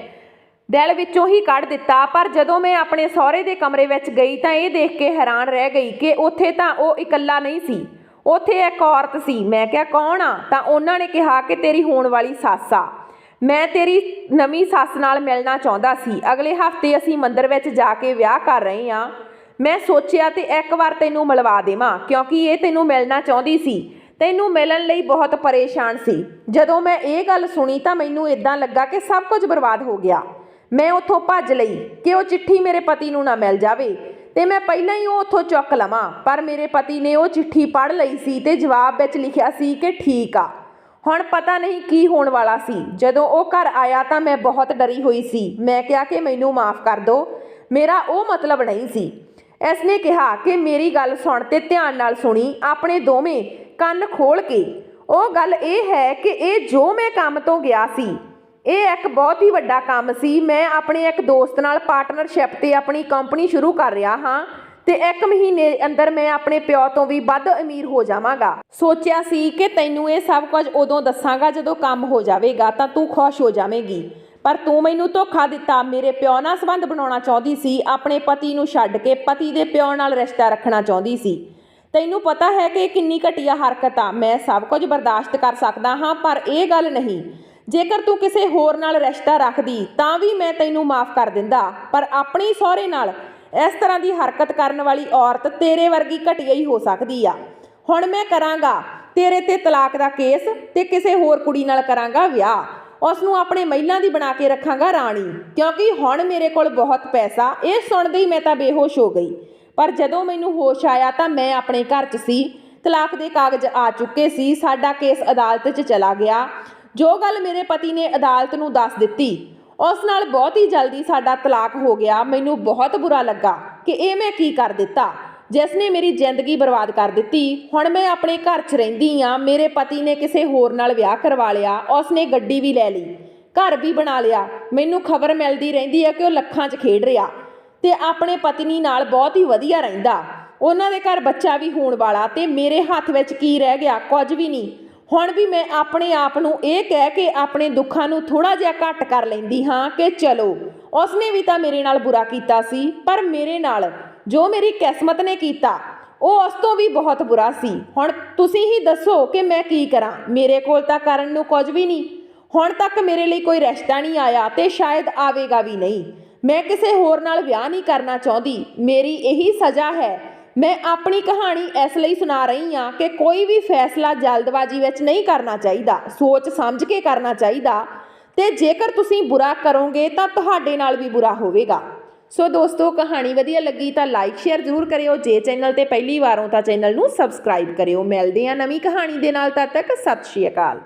ਦਿਲ ਵਿੱਚੋਂ ਹੀ ਕੱਢ ਦਿੱਤਾ। ਪਰ ਜਦੋਂ ਮੈਂ ਆਪਣੇ ਸਹੁਰੇ ਦੇ ਕਮਰੇ ਵਿੱਚ ਗਈ ਤਾਂ ਇਹ ਦੇਖ ਕੇ ਹੈਰਾਨ ਰਹਿ ਗਈ ਕਿ ਉੱਥੇ ਤਾਂ ਉਹ ਇਕੱਲਾ ਨਹੀਂ ਸੀ। ਉੱਥੇ ਇੱਕ ਔਰਤ ਸੀ। ਮੈਂ ਕਿਹਾ, ਕੌਣ ਆ? ਤਾਂ ਉਹਨਾਂ ਨੇ ਕਿਹਾ ਕਿ ਤੇਰੀ ਹੋਣ ਵਾਲੀ ਸੱਸ ਆ। ਮੈਂ ਤੇਰੀ ਨਵੀਂ ਸੱਸ ਨਾਲ ਮਿਲਣਾ ਚਾਹੁੰਦਾ ਸੀ। ਅਗਲੇ ਹਫ਼ਤੇ ਅਸੀਂ ਮੰਦਰ ਵਿੱਚ ਜਾ ਕੇ ਵਿਆਹ ਕਰ ਰਹੇ ਹਾਂ। ਮੈਂ ਸੋਚਿਆ, ਤੇ ਇੱਕ ਵਾਰ ਤੈਨੂੰ ਮਿਲਵਾ ਦੇਵਾਂ, ਕਿਉਂਕਿ ਇਹ ਤੈਨੂੰ ਮਿਲਣਾ ਚਾਹੁੰਦੀ ਸੀ। ਤੈਨੂੰ ਮਿਲਣ ਲਈ ਬਹੁਤ ਪਰੇਸ਼ਾਨ ਸੀ। ਜਦੋਂ ਮੈਂ ਇਹ ਗੱਲ ਸੁਣੀ ਤਾਂ ਮੈਨੂੰ ਇਦਾਂ ਲੱਗਾ ਕਿ ਸਭ ਕੁਝ ਬਰਬਾਦ ਹੋ ਗਿਆ। ਮੈਂ ਉੱਥੋਂ ਭੱਜ ਲਈ ਕਿ ਉਹ ਚਿੱਠੀ ਮੇਰੇ ਪਤੀ ਨੂੰ ਨਾ ਮਿਲ ਜਾਵੇ ਤੇ ਮੈਂ ਪਹਿਲਾਂ ਹੀ ਉਹ ਉੱਥੋਂ ਚੁੱਕ ਲਵਾਂ। ਪਰ ਮੇਰੇ ਪਤੀ ਨੇ ਉਹ ਚਿੱਠੀ ਪੜ੍ਹ ਲਈ ਸੀ ਤੇ ਜਵਾਬ ਵਿੱਚ ਲਿਖਿਆ ਸੀ ਕਿ ਠੀਕ ਆ। ਹੁਣ ਪਤਾ ਨਹੀਂ ਕੀ ਹੋਣ ਵਾਲਾ ਸੀ। ਜਦੋਂ ਉਹ ਘਰ ਆਇਆ ਤਾਂ ਮੈਂ ਬਹੁਤ ਡਰੀ ਹੋਈ ਸੀ। ਮੈਂ ਕਿਹਾ ਕਿ ਮੈਨੂੰ ਮਾਫ ਕਰ ਦਿਓ ਮੇਰਾ ਉਹ ਮਤਲਬ ਨਹੀਂ ਸੀ। ਇਸ ਨੇ ਕਿਹਾ ਕਿ ਮੇਰੀ ਗੱਲ ਸੁਣ ਤੇ ਧਿਆਨ ਨਾਲ ਸੁਣੀ। ਆਪਣੇ ਦੋਵੇਂ ਕੰਨ ਖੋਲ ਕੇ। ਉਹ ਗੱਲ ਇਹ ਹੈ ਕਿ ਇਹ ਜੋ ਮੈਂ ਕੰਮ ਤੋਂ ਗਿਆ ਸੀ ਇਹ ਇੱਕ ਬਹੁਤ ਹੀ ਵੱਡਾ ਕੰਮ ਸੀ। ਮੈਂ ਆਪਣੇ ਇੱਕ ਦੋਸਤ ਨਾਲ ਪਾਰਟਨਰਸ਼ਿਪ ਤੇ ਆਪਣੀ ਕੰਪਨੀ ਸ਼ੁਰੂ ਕਰ ਰਿਹਾ ਹਾਂ ਤੇ ਇੱਕ ਮਹੀਨੇ ਅੰਦਰ ਮੈਂ ਆਪਣੇ ਪਿਓ ਤੋਂ ਵੀ ਵੱਧ ਅਮੀਰ ਹੋ ਜਾਵਾਂਗਾ। ਸੋਚਿਆ ਸੀ ਕਿ ਤੈਨੂੰ ਇਹ ਸਭ ਕੁਝ ਉਦੋਂ ਦੱਸਾਂਗਾ ਜਦੋਂ ਕੰਮ ਹੋ ਜਾਵੇਗਾ, ਤਾਂ ਤੂੰ ਖੁਸ਼ ਹੋ ਜਾਵੇਂਗੀ। ਪਰ ਤੂੰ ਮੈਨੂੰ ਧੋਖਾ ਦਿੱਤਾ। ਮੇਰੇ ਪਿਓ ਨਾਲ ਸੰਬੰਧ ਬਣਾਉਣਾ ਚਾਹੁੰਦੀ ਸੀ। ਆਪਣੇ ਪਤੀ ਨੂੰ ਛੱਡ ਕੇ ਪਤੀ ਦੇ ਪਿਓ ਨਾਲ ਰਿਸ਼ਤਾ ਰੱਖਣਾ ਚਾਹੁੰਦੀ ਸੀ। ਤੈਨੂੰ ਪਤਾ ਹੈ ਕਿ ਇਹ ਕਿੰਨੀ ਘਟੀਆ ਹਰਕਤ ਆ। ਮੈਂ ਸਭ ਕੁਝ ਬਰਦਾਸ਼ਤ ਕਰ ਸਕਦਾ ਹਾਂ, ਪਰ ਇਹ ਗੱਲ ਨਹੀਂ। ਜੇਕਰ ਤੂੰ ਕਿਸੇ ਹੋਰ ਨਾਲ ਰਿਸ਼ਤਾ ਰੱਖਦੀ, ਤਾਂ ਵੀ ਮੈਂ ਤੈਨੂੰ ਮਾਫ ਕਰ ਦਿੰਦਾ। ਪਰ ਆਪਣੀ ਸਹੁਰੇ ਨਾਲ ਇਸ ਤਰ੍ਹਾਂ ਦੀ ਹਰਕਤ ਕਰਨ ਵਾਲੀ ਔਰਤ ਤੇਰੇ ਵਰਗੀ ਘਟੀਆ ਹੀ ਹੋ ਸਕਦੀ ਆ। ਹੁਣ ਮੈਂ ਕਰਾਂਗਾ ਤੇਰੇ ਤੇ ਤਲਾਕ ਦਾ ਕੇਸ ਤੇ ਕਿਸੇ ਹੋਰ ਕੁੜੀ ਨਾਲ ਕਰਾਂਗਾ ਵਿਆਹ। ਉਸ ਨੂੰ ਆਪਣੇ ਮਹਿਲਾਂ ਦੀ ਬਣਾ ਕੇ ਰੱਖਾਂਗਾ ਰਾਣੀ। ਕਿਉਂਕਿ ਹੁਣ ਮੇਰੇ ਕੋਲ ਬਹੁਤ ਪੈਸਾ, ਇਹ ਸੁਣਦੇ ਹੀ ਮੈਂ ਤਾਂ ਬੇਹੋਸ਼ ਹੋ ਗਈ। ਪਰ ਜਦੋਂ ਮੈਨੂੰ ਹੋਸ਼ ਆਇਆ ਤਾਂ ਮੈਂ ਆਪਣੇ ਘਰ 'ਚ ਸੀ। ਤਲਾਕ ਦੇ ਕਾਗਜ਼ ਆ ਚੁੱਕੇ ਸੀ। ਸਾਡਾ ਕੇਸ ਅਦਾਲਤ 'ਚ ਚਲਾ ਗਿਆ। ਜੋ ਗੱਲ ਮੇਰੇ ਪਤੀ ਨੇ ਅਦਾਲਤ ਨੂੰ ਦੱਸ ਦਿੱਤੀ, ਉਸ ਨਾਲ ਬਹੁਤ ਹੀ ਜਲਦੀ ਸਾਡਾ ਤਲਾਕ ਹੋ ਗਿਆ, ਮੈਨੂੰ ਬਹੁਤ ਬੁਰਾ ਲੱਗਾ ਕਿ ਇਹ ਮੈਂ ਕੀ ਕਰ ਦਿੱਤਾ। ਜਿਸ ਨੇ ਮੇਰੀ ਜ਼ਿੰਦਗੀ ਬਰਬਾਦ ਕਰ ਦਿੱਤੀ, ਹੁਣ ਮੈਂ ਆਪਣੇ ਘਰ 'ਚ ਰਹਿੰਦੀ ਆ ਮੇਰੇ ਪਤੀ ਨੇ ਕਿਸੇ ਹੋਰ ਨਾਲ ਵਿਆਹ ਕਰਵਾ ਲਿਆ, ਉਸ ਨੇ ਗੱਡੀ ਵੀ ਲੈ ਲਈ, ਘਰ ਵੀ ਬਣਾ ਲਿਆ, ਮੈਨੂੰ ਖਬਰ ਮਿਲਦੀ ਰਹਿੰਦੀ ਹੈ ਕਿ ਉਹ ਲੱਖਾਂ 'ਚ ਖੇਡ ਰਿਹਾ ਤੇ ਆਪਣੇ ਪਤਨੀ ਨਾਲ ਬਹੁਤ ਹੀ ਵਧੀਆ ਰਹਿੰਦਾ। ਉਹਨਾਂ ਦੇ ਘਰ ਬੱਚਾ ਵੀ ਹੋਣ ਵਾਲਾ ਤੇ ਮੇਰੇ ਹੱਥ ਵਿੱਚ ਕੀ ਰਹਿ ਗਿਆ ਕੁਝ ਵੀ ਨਹੀਂ। ਹੁਣ ਵੀ ਮੈਂ ਆਪਣੇ ਆਪ ਨੂੰ ਇਹ ਕਹਿ ਕੇ ਆਪਣੇ ਦੁੱਖਾਂ ਨੂੰ ਥੋੜਾ ਜਿਹਾ ਘੱਟ ਕਰ ਲੈਂਦੀ ਹਾਂ ਕਿ ਚਲੋ, ਉਸਨੇ ਵੀ ਤਾਂ ਮੇਰੇ ਨਾਲ ਬੁਰਾ ਕੀਤਾ ਸੀ, ਪਰ ਮੇਰੇ ਨਾਲ ਜੋ ਮੇਰੀ ਕਿਸਮਤ ਨੇ ਕੀਤਾ, ਉਹ ਉਸ ਤੋਂ ਵੀ ਬਹੁਤ ਬੁਰਾ ਸੀ। ਹੁਣ ਤੁਸੀਂ ਹੀ ਦੱਸੋ ਕਿ ਮੈਂ ਕੀ ਕਰਾਂ? ਮੇਰੇ ਕੋਲ ਤਾਂ ਕਰਨ ਨੂੰ ਕੁਝ ਵੀ ਨਹੀਂ। ਹੁਣ ਤੱਕ ਮੇਰੇ ਲਈ ਕੋਈ ਰਿਸ਼ਤਾ ਨਹੀਂ ਆਇਆ ਤੇ ਸ਼ਾਇਦ ਆਵੇਗਾ ਵੀ ਨਹੀਂ। ਮੈਂ ਕਿਸੇ ਹੋਰ ਨਾਲ ਵਿਆਹ ਨਹੀਂ ਕਰਨਾ ਚਾਹੁੰਦੀ। ਮੇਰੀ ਇਹੀ ਸਜ਼ਾ ਹੈ ਮੈਂ ਆਪਣੀ ਕਹਾਣੀ ਇਸ ਲਈ ਸੁਣਾ ਰਹੀ ਹਾਂ ਕਿ ਕੋਈ ਵੀ ਫੈਸਲਾ ਜਲਦਬਾਜ਼ੀ ਵਿੱਚ ਨਹੀਂ ਕਰਨਾ ਚਾਹੀਦਾ, ਸੋਚ ਸਮਝ ਕੇ ਕਰਨਾ ਚਾਹੀਦਾ ਤੇ ਜੇਕਰ ਤੁਸੀਂ ਬੁਰਾ ਕਰੋਗੇ ਤਾਂ ਤੁਹਾਡੇ ਨਾਲ ਵੀ ਬੁਰਾ ਹੋਵੇਗਾ। ਸੋ ਦੋਸਤੋ, ਕਹਾਣੀ ਵਧੀਆ ਲੱਗੀ ਤਾਂ ਲਾਈਕ ਸ਼ੇਅਰ ਜ਼ਰੂਰ ਕਰਿਓ। ਜੇ ਚੈਨਲ ਤੇ ਪਹਿਲੀ ਵਾਰ ਹੋ ਤਾਂ ਚੈਨਲ ਨੂੰ ਸਬਸਕ੍ਰਾਈਬ ਕਰਿਓ। ਮਿਲਦੇ ਹਾਂ ਨਵੀਂ ਕਹਾਣੀ ਦੇ ਨਾਲ, ਤਦ ਤੱਕ ਸਤਿ ਸ਼੍ਰੀ ਅਕਾਲ।